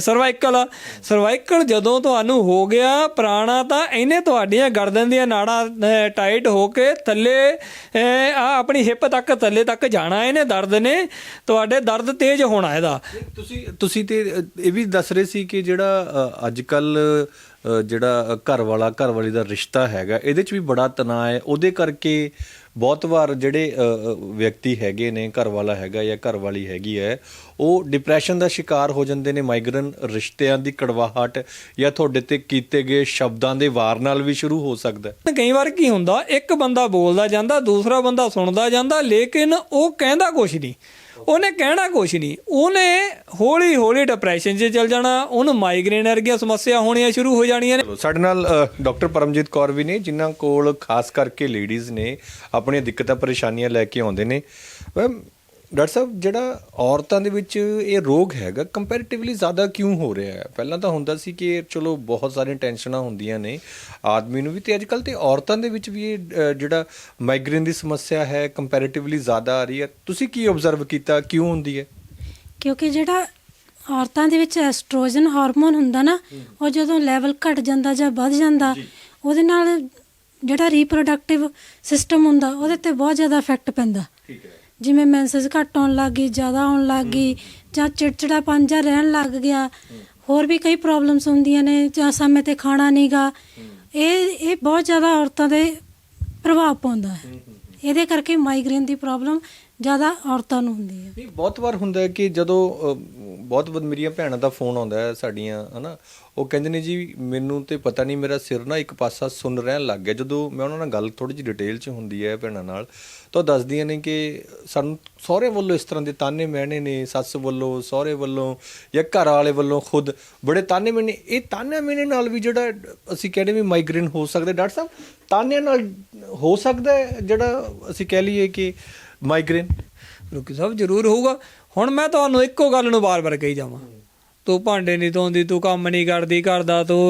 ਸਰਵਾਈਕਲ? ਸਰਵਾਈਕਲ ਜਦੋਂ ਤੁਹਾਨੂੰ ਹੋ ਗਿਆ ਪੁਰਾਣਾ ਤਾਂ ਇਹਨੇ ਤੁਹਾਡੀਆਂ ਗਰਦਨ ਦੀਆਂ ਨਾੜਾਂ ਟਾਈਟ ਹੋ ਕੇ ਥੱਲੇ ਆ ਆਪਣੀ ਹਿੱਪ ਤੱਕ, ਥੱਲੇ ਤੱਕ ਜਾਣਾ ਇਹਨੇ ਦਰਦ ਨੇ, ਤੁਹਾਡੇ ਦਰਦ ਤੇਜ਼ ਹੋਣਾ ਇਹਦਾ। ਤੁਸੀਂ ਤੁਸੀਂ ਤੇ ਇਹ ਵੀ ਦੱਸ ਰਹੇ ਸੀ ਕਿ ਜਿਹੜਾ ਅੱਜ ਕੱਲ ਜਿਹੜਾ ਘਰ ਵਾਲਾ ਘਰ ਵਾਲੀ ਦਾ ਰਿਸ਼ਤਾ ਹੈਗਾ, ਇਹਦੇ ਚ ਵੀ ਬੜਾ ਤਣਾਅ ਹੈ। ਉਹਦੇ ਕਰਕੇ ਬਹੁਤ ਵਾਰ ਜਿਹੜੇ ਵਿਅਕਤੀ ਹੈਗੇ ਨੇ ਘਰ ਵਾਲਾ ਹੈਗਾ ਜਾਂ ਘਰ ਵਾਲੀ ਹੈਗੀ ਹੈ, ਉਹ ਡਿਪਰੈਸ਼ਨ ਦਾ ਸ਼ਿਕਾਰ ਹੋ ਜਾਂਦੇ ਨੇ ਮਾਈਗ੍ਰੇਨ ਰਿਸ਼ਤਿਆਂ ਦੀ ਕੜਵਾਹਟ ਜਾਂ ਤੁਹਾਡੇ ਤੇ ਕੀਤੇ ਗਏ ਸ਼ਬਦਾਂ ਦੇ ਵਾਰ ਨਾਲ ਵੀ ਸ਼ੁਰੂ ਹੋ ਸਕਦਾ ਹੈ। ਕਈ ਵਾਰ ਕੀ ਹੁੰਦਾ, ਇੱਕ ਬੰਦਾ ਬੋਲਦਾ ਜਾਂਦਾ, ਦੂਸਰਾ ਬੰਦਾ ਸੁਣਦਾ ਜਾਂਦਾ, ਲੇਕਿਨ ਉਹ ਕਹਿੰਦਾ ਕੁਝ ਨਹੀਂ। ਉਹਨੇ ਕਹਿਣਾ ਕੁਛ ਨਹੀਂ। ਉਹਨੇ ਹੌਲੀ ਹੌਲੀ ਡਿਪਰੈਸ਼ਨ 'ਚ ਚਲ ਜਾਣਾ, ਉਹਨੂੰ ਮਾਈਗ੍ਰੇਨ ਵਰਗੀਆਂ ਸਮੱਸਿਆ ਹੋਣੀਆਂ ਸ਼ੁਰੂ ਹੋ ਜਾਣੀਆਂ ਨੇ। ਸਾਡੇ ਨਾਲ ਡਾਕਟਰ ਪਰਮਜੀਤ ਕੌਰ ਵੀ ਨੇ, ਜਿਨ੍ਹਾਂ ਕੋਲ ਖਾਸ ਕਰਕੇ ਲੇਡੀਜ਼ ਨੇ ਆਪਣੀਆਂ ਦਿੱਕਤਾਂ, ਪਰੇਸ਼ਾਨੀਆਂ ਲੈ ਕੇ ਆਉਂਦੇ ਨੇ। ਡਾਕਟਰ ਸਾਹਿਬ ਜਿਹੜਾ ਔਰਤਾਂ ਦੇ ਵਿੱਚ ਇਹ ਰੋਗ ਹੈਗਾ ਕੰਪੈਰੀਟਿਵਲੀ ਜ਼ਿਆਦਾ ਕਿਉਂ ਹੋ ਰਿਹਾ ਹੈ? ਪਹਿਲਾਂ ਤਾਂ ਹੁੰਦਾ ਸੀ ਕਿ ਚਲੋ ਬਹੁਤ ਸਾਰੀਆਂ ਟੈਨਸ਼ਨਾਂ ਹੁੰਦੀਆਂ ਨੇ ਆਦਮੀ ਨੂੰ ਵੀ ਤੇ ਅੱਜਕੱਲ ਤੇ ਔਰਤਾਂ ਦੇ ਵਿੱਚ ਵੀ ਇਹ ਜਿਹੜਾ ਮਾਈਗ੍ਰੇਨ ਦੀ ਸਮੱਸਿਆ ਹੈ ਕੰਪੈਰੀਟਿਵਲੀ ਜ਼ਿਆਦਾ ਆ ਰਹੀ ਹੈ। ਤੁਸੀਂ ਕੀ ਆਬਜ਼ਰਵ ਕੀਤਾ? ਕਿਉਂ ਹੁੰਦੀ ਹੈ? ਕਿਉਂਕਿ ਜਿਹੜਾ ਔਰਤਾਂ ਦੇ ਵਿੱਚ ਐਸਟ੍ਰੋਜਨ ਹਾਰਮੋਨ ਹੁੰਦਾ ਨਾ ਉਹ ਜਦੋਂ ਲੈਵਲ ਘਟ ਜਾਂਦਾ ਜਾਂ ਵੱਧ ਜਾਂਦਾ ਉਹਦੇ ਨਾਲ ਜਿਹੜਾ ਰੀਪਰੋਡਕਟਿਵ ਸਿਸਟਮ ਹੁੰਦਾ ਉਹਦੇ ਤੇ ਬਹੁਤ ਜ਼ਿਆਦਾ ਇਫੈਕਟ ਪੈਂਦਾ। ਠੀਕ ਹੈ। ਜਿਵੇਂ ਮੈਂਸਸ ਘੱਟ ਆਉਣ ਲੱਗ ਗਈ ਜ਼ਿਆਦਾ ਆਉਣ ਲੱਗ ਗਈ ਜਾਂ ਚਿੜਚਿੜਾਪਨ ਜਿਹਾ ਰਹਿਣ ਲੱਗ ਗਿਆ। ਹੋਰ ਵੀ ਕਈ ਪ੍ਰੋਬਲਮਸ ਹੁੰਦੀਆਂ ਨੇ ਜਾਂ ਸਮੇਂ ਤੇ ਖਾਣਾ ਨਹੀਂਗਾ। ਇਹ ਇਹ ਬਹੁਤ ਜ਼ਿਆਦਾ ਔਰਤਾਂ ਦੇ ਪ੍ਰਭਾਵ ਪਾਉਂਦਾ ਹੈ। ਇਹਦੇ ਕਰਕੇ ਮਾਈਗ੍ਰੇਨ ਦੀ ਪ੍ਰੋਬਲਮ ਜ਼ਿਆਦਾ ਔਰਤਾਂ ਨੂੰ ਹੁੰਦੀ ਹੈ। ਨਹੀਂ ਬਹੁਤ ਵਾਰ ਹੁੰਦਾ ਹੈ ਕਿ ਜਦੋਂ ਅ, ਬਹੁਤ ਬਹੁਤ ਮੇਰੀਆਂ ਭੈਣਾਂ ਦਾ ਫੋਨ ਆਉਂਦਾ ਹੈ ਸਾਡੀਆਂ ਹਨਾ। ਉਹ ਕਹਿੰਦੇ ਨੇ ਜੀ, ਮੈਨੂੰ ਤੇ ਪਤਾ ਨਹੀਂ, ਮੇਰਾ ਸਿਰ ਨਾ ਇੱਕ ਪਾਸਾ ਸੁੰਨ ਰਹਿਣ ਲੱਗ ਗਿਆ। ਜਦੋਂ ਮੈਂ ਉਹਨਾਂ ਨਾਲ ਗੱਲ ਥੋੜੀ ਜਿਹੀ ਡਿਟੇਲ 'ਚ ਹੁੰਦੀ ਹੈ ਭੈਣਾਂ ਨਾਲ, ਤਾਂ ਉਹ ਦੱਸਦੀਆਂ ਨੇ ਕਿ ਸਾਨੂੰ ਸਹੁਰੇ ਵੱਲੋਂ ਇਸ ਤਰ੍ਹਾਂ ਦੇ ਤਾਨੇ ਮਹਿਣੇ ਨੇ, ਸੱਸ ਵੱਲੋਂ, ਸਹੁਰੇ ਵੱਲੋਂ ਜਾਂ ਘਰ ਵਾਲੇ ਵੱਲੋਂ ਖੁਦ ਬੜੇ ਤਾਨੇ ਮਿਹਣੇ। ਇਹ ਤਾਨੇ ਮਿਹਣੇ ਨਾਲ ਵੀ ਜਿਹੜਾ ਅਸੀਂ ਕਹਿੰਦੇ ਵੀ ਮਾਈਗ੍ਰੇਨ ਹੋ ਸਕਦਾ ਡਾਕਟਰ ਸਾਹਿਬ, ਤਾਨਿਆਂ ਨਾਲ ਹੋ ਸਕਦਾ ਜਿਹੜਾ ਅਸੀਂ ਕਹਿ ਲਈਏ ਕਿ ਮਾਈਗ੍ਰੇਨ ਰੁਕੀ ਸਾਹਿਬ, ਜ਼ਰੂਰ ਹੋਊਗਾ। ਹੁਣ ਮੈਂ ਤੁਹਾਨੂੰ ਇੱਕੋ ਗੱਲ ਨੂੰ ਬਾਰ-ਬਾਰ ਕਹੀ ਜਾਵਾਂ। ਤੂੰ ਭਾਂਡੇ ਨਹੀਂ ਧੋਂਦੀ, ਤੂੰ ਕੰਮ ਨਹੀਂ ਕਰਦੀ, ਘਰ ਦਾ ਤੂੰ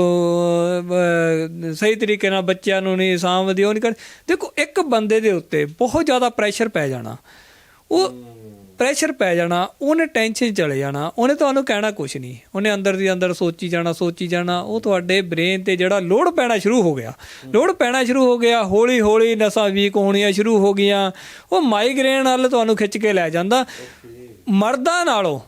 ਸਹੀ ਤਰੀਕੇ ਨਾਲ ਬੱਚਿਆਂ ਨੂੰ ਨਹੀਂ ਸਾਂਭਦੀ ਉਹ ਨਹੀਂ ਕਰ, ਦੇਖੋ ਇੱਕ ਬੰਦੇ ਦੇ ਉੱਤੇ ਬਹੁਤ ਜ਼ਿਆਦਾ ਪ੍ਰੈਸ਼ਰ ਪੈ ਜਾਣਾ। ਉਹ ਪ੍ਰੈਸ਼ਰ ਪੈ ਜਾਣਾ, ਉਹਨੇ ਟੈਨਸ਼ਨ ਚਲੇ ਜਾਣਾ, ਉਹਨੇ ਤੁਹਾਨੂੰ ਕਹਿਣਾ ਕੁਝ ਨਹੀਂ। ਉਹਨੇ ਅੰਦਰ ਦੀ ਅੰਦਰ ਸੋਚੀ ਜਾਣਾ ਸੋਚੀ ਜਾਣਾ, ਉਹ ਤੁਹਾਡੇ ਬ੍ਰੇਨ ਤੇ ਜਿਹੜਾ ਲੋਡ ਪੈਣਾ ਸ਼ੁਰੂ ਹੋ ਗਿਆ। ਲੋਡ ਪੈਣਾ ਸ਼ੁਰੂ ਹੋ ਗਿਆ ਹੌਲੀ ਹੌਲੀ ਨਸਾਂ ਵੀਕ ਹੋਣੀਆਂ ਸ਼ੁਰੂ ਹੋ ਗਈਆਂ। ਉਹ ਮਾਈਗ੍ਰੇਨ ਵੱਲ ਤੁਹਾਨੂੰ ਖਿੱਚ ਕੇ ਲੈ ਜਾਂਦਾ। ਮਰਦਾਂ ਨਾਲੋਂ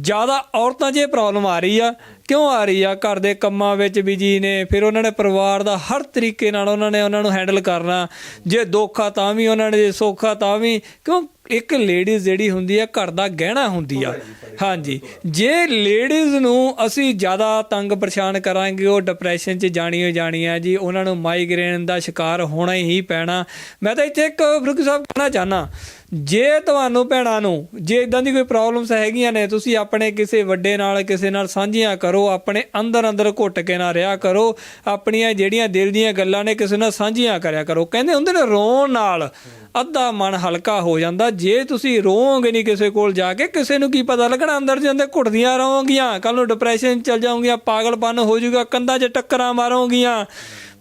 ਜ਼ਿਆਦਾ ਔਰਤਾਂ 'ਚ ਇਹ ਪ੍ਰੋਬਲਮ ਆ ਰਹੀ ਆ। ਕਿਉਂ ਆ ਰਹੀ ਆ? ਘਰ ਦੇ ਕੰਮਾਂ ਵਿੱਚ ਬਿਜ਼ੀ ਨੇ, ਫਿਰ ਉਹਨਾਂ ਨੇ ਪਰਿਵਾਰ ਦਾ ਹਰ ਤਰੀਕੇ ਨਾਲ ਉਹਨਾਂ ਨੇ ਉਹਨਾਂ ਨੂੰ ਹੈਂਡਲ ਕਰਨਾ। ਜੇ ਦੁੱਖ ਆ ਤਾਂ ਵੀ ਉਹਨਾਂ ਨੇ, ਜੇ ਸੁੱਖ ਤਾਂ ਵੀ। ਕਿਉਂ? ਇੱਕ ਲੇਡੀਜ਼ ਜਿਹੜੀ ਹੁੰਦੀ ਆ, ਘਰ ਦਾ ਗਹਿਣਾ ਹੁੰਦੀ ਆ। ਹਾਂਜੀ। ਜੇ ਲੇਡੀਜ਼ ਨੂੰ ਅਸੀਂ ਜ਼ਿਆਦਾ ਤੰਗ ਪਰੇਸ਼ਾਨ ਕਰਾਂਗੇ, ਉਹ ਡਿਪਰੈਸ਼ਨ 'ਚ ਜਾਣੀ ਹੋ ਜਾਣੀ ਆ ਜੀ, ਉਹਨਾਂ ਨੂੰ ਮਾਈਗ੍ਰੇਨ ਦਾ ਸ਼ਿਕਾਰ ਹੋਣਾ ਹੀ ਪੈਣਾ। ਮੈਂ ਤਾਂ ਇੱਥੇ ਇੱਕ ਫਰੂਕ ਸਾਹਿਬ ਕਹਿਣਾ ਚਾਹਨਾ ਜੇ ਤੁਹਾਨੂੰ ਭੈਣਾਂ ਨੂੰ, ਜੇ ਇਦਾਂ ਦੀ ਕੋਈ ਪ੍ਰੋਬਲਮਸ ਹੈਗੀਆਂ ਨੇ, ਤੁਸੀਂ ਆਪਣੇ ਕਿਸੇ ਵੱਡੇ ਨਾਲ, ਕਿਸੇ ਨਾਲ ਸਾਂਝੀਆਂ ਕਰੋ, ਆਪਣੇ ਅੰਦਰ ਅੰਦਰ ਘੁੱਟ ਕੇ ਨਾ ਰਿਹਾ ਕਰੋ, ਆਪਣੀਆਂ ਜਿਹੜੀਆਂ ਦਿਲ ਦੀਆਂ ਗੱਲਾਂ ਨੇ ਕਿਸੇ ਨਾਲ ਸਾਂਝੀਆਂ ਕਰਿਆ ਕਰੋ। ਕਹਿੰਦੇ ਹੁੰਦੇ ਨੇ ਰੋਣ ਨਾਲ ਅੱਧਾ ਮਨ ਹਲਕਾ ਹੋ ਜਾਂਦਾ। ਜੇ ਤੁਸੀਂ ਰੋਵੋਗੇ ਨਹੀਂ ਕਿਸੇ ਕੋਲ ਜਾ ਕੇ, ਕਿਸੇ ਨੂੰ ਕੀ ਪਤਾ ਲੱਗਣਾ, ਅੰਦਰ ਜਾਂਦੇ ਘੁੱਟਦੀਆਂ ਰਹੋਗੀਆਂ। ਕੱਲ ਨੂੰ ਡਿਪਰੈਸ਼ਨ ਚਲ ਜਾਓਗੀਆਂ, ਪਾਗਲਪਨ ਹੋ ਜਾਊਗਾ, ਕੰਧਾਂ 'ਚ ਟੱਕਰਾਂ ਮਾਰੋਗੀਆਂ।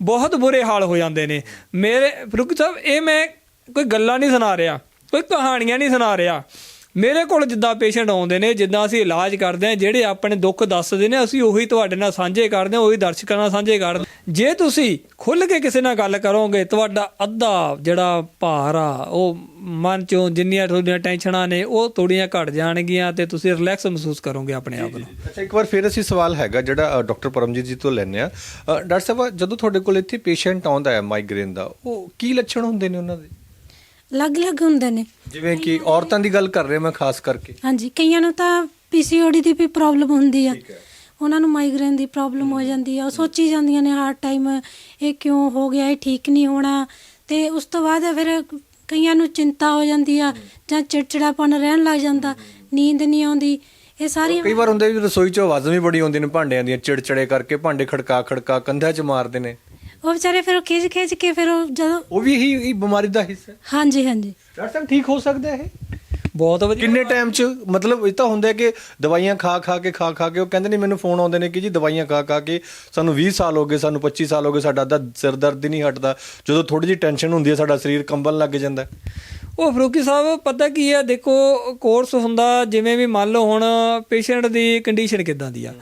ਬਹੁਤ ਬੁਰੇ ਹਾਲ ਹੋ ਜਾਂਦੇ ਨੇ। ਮੇਰੇ ਫਰੂਕ ਸਾਹਿਬ, ਇਹ ਮੈਂ ਕੋਈ ਗੱਲਾਂ ਨਹੀਂ ਸੁਣਾ ਰਿਹਾ। ਕੋਈ ਕਹਾਣੀਆਂ ਨਹੀਂ ਸੁਣਾ ਰਿਹਾ। ਮੇਰੇ ਕੋਲ ਜਿੱਦਾਂ ਪੇਸ਼ੈਂਟ ਆਉਂਦੇ ਨੇ, ਜਿੱਦਾਂ ਅਸੀਂ ਇਲਾਜ ਕਰਦੇ ਹਾਂ, ਜਿਹੜੇ ਆਪਣੇ ਦੁੱਖ ਦੱਸਦੇ ਨੇ, ਅਸੀਂ ਉਹੀ ਤੁਹਾਡੇ ਨਾਲ ਸਾਂਝੇ ਕਰਦੇ ਹਾਂ, ਉਹੀ ਦਰਸ਼ਕਾਂ ਨਾਲ ਸਾਂਝੇ ਕਰਦੇ ਜੇ ਤੁਸੀਂ ਖੁੱਲ ਕੇ ਕਿਸੇ ਨਾਲ ਗੱਲ ਕਰੋਗੇ, ਤੁਹਾਡਾ ਅੱਧਾ ਜਿਹੜਾ ਭਾਰ ਆ, ਉਹ ਮਨ ਚੋਂ ਜਿੰਨੀਆਂ ਤੁਹਾਡੀਆਂ ਟੈਨਸ਼ਨਾਂ ਨੇ, ਉਹ ਥੋੜੀਆਂ ਘਟ ਜਾਣਗੀਆਂ ਤੇ ਤੁਸੀਂ ਰਿਲੈਕਸ ਮਹਿਸੂਸ ਕਰੋਗੇ ਆਪਣੇ ਆਪ ਨੂੰ। ਅੱਛਾ, ਇੱਕ ਵਾਰ ਫਿਰ ਅਸੀਂ ਸਵਾਲ ਹੈਗਾ, ਜਿਹੜਾ ਡਾਕਟਰ ਪਰਮਜੀਤ ਜੀ ਤੋਂ ਲੈਣੇ ਆ ਡਾਕਟਰ ਸਾਹਿਬ, ਜਦੋਂ ਤੁਹਾਡੇ ਕੋਲ ਇੱਥੇ ਪੇਸ਼ੈਂਟ ਆਉਂਦਾ ਹੈ ਮਾਈਗ੍ਰੇਨ ਦਾ, ਉਹ ਕੀ ਲੱਛਣ ਹੁੰਦੇ ਨੇ ਉਹਨਾਂ ਦੇ? ਅਲੱਗ-ਅਲੱਗ ਹੁੰਦੇ ਨੇ। ਜਿਵੇਂ ਕਿ ਔਰਤਾਂ ਦੀ ਗੱਲ ਕਰ ਰਹੇ ਮੈਂ ਖਾਸ ਕਰਕੇ। ਹਾਂਜੀ ਕਈਆਂ ਨੂੰ ਤਾਂ ਪੀਸੀਓਡੀ ਦੀ ਵੀ ਪ੍ਰੋਬਲਮ ਹੁੰਦੀ ਆ। ਉਹਨਾਂ ਨੂੰ ਮਾਈਗ੍ਰੇਨ ਦੀ ਪ੍ਰੋਬਲਮ ਹੋ ਜਾਂਦੀ ਆ। ਉਹ ਸੋਚੀ ਜਾਂਦੀਆਂ ਨੇ ਹਰ ਟਾਈਮ ਇਹ ਕਿਉਂ ਹੋ ਗਿਆ? ਇਹ ਠੀਕ ਨਹੀਂ ਹੋਣਾ। ਤੇ ਉਸ ਤੋਂ ਬਾਅਦ ਫਿਰ ਕਈਆਂ ਨੂੰ ਚਿੰਤਾ ਹੋ ਜਾਂਦੀ ਆ ਜਾਂ ਚਿੜਚਿੜਾਪਨ ਰਹਿਣ ਲੱਗ ਜਾਂਦਾ। ਨੀਂਦ ਨਹੀਂ ਆਉਂਦੀ। ਇਹ ਸਾਰੀਆਂ ਕਈ ਵਾਰ ਹੁੰਦੇ ਵੀ ਰਸੋਈ 'ਚ ਆਵਾਜ਼ਾਂ ਵੀ ਬੜੀ ਆਉਂਦੀਆਂ ਨੇ ਭਾਂਡਿਆਂ ਦੀਆਂ ਚਿੜਚੜੇ ਕਰਕੇ ਭਾਂਡੇ ਖੜਕਾ ਖੜਕਾ ਕੰਧਾਂ 'ਚ ਮਾਰਦੇ ਨੇ। ਉਹ ਵਿਚਾਰੇ ਫਿਰ ਖਿੱਚ ਖਿੱਚ ਕੇ ਫਿਰ ਉਹ ਜਦੋਂ ਉਹ ਵੀ ਇਹੀ ਇਹੀ ਬਿਮਾਰੀ ਦਾ ਹਿੱਸਾ ਹੈ। ਹਾਂਜੀ ਹਾਂਜੀ। ਡਾਕਟਰ ਸਾਹਿਬ ਠੀਕ ਹੋ ਸਕਦਾ ਇਹ? ਬਹੁਤ ਵਧੀਆ। ਕਿੰਨੇ ਟਾਈਮ ਚ ਮਤਲਬ ਇਹ ਤਾਂ ਹੁੰਦਾ ਹੈ ਕਿ ਦਵਾਈਆਂ ਖਾ ਖਾ ਕੇ ਖਾ ਖਾ ਕੇ ਉਹ ਕਹਿੰਦੇ ਨੇ ਮੈਨੂੰ ਫੋਨ ਆਉਂਦੇ ਨੇ ਕਿ ਜੀ ਦਵਾਈਆਂ ਖਾ ਖਾ ਕੇ ਸਾਨੂੰ 20 ਸਾਲ ਹੋ ਗਏ ਸਾਨੂੰ 25 ਸਾਲ ਹੋ ਗਏ ਸਾਡਾ ਅੱਧਾ ਸਿਰ ਦਰਦ ਹੀ ਨਹੀਂ ਹਟਦਾ। ਜਦੋਂ ਥੋੜੀ ਜਿਹੀ ਟੈਨਸ਼ਨ ਹੁੰਦੀ ਹੈ ਸਾਡਾ ਸਰੀਰ ਕੰਬਣ ਲੱਗ ਜਾਂਦਾ ਹੈ। ਉਹ ਫਰੂਕੀ ਸਾਹਿਬ ਪਤਾ ਕੀ ਹੈ? ਦੇਖੋ ਕੋਰਸ ਹੁੰਦਾ ਜਿਵੇਂ ਵੀ ਮੰਨ ਲਓ ਹੁਣ ਪੇਸ਼ੈਂਟ ਦੀ ਕੰਡੀਸ਼ਨ ਕਿਦਾਂ ਦੀ ਆ।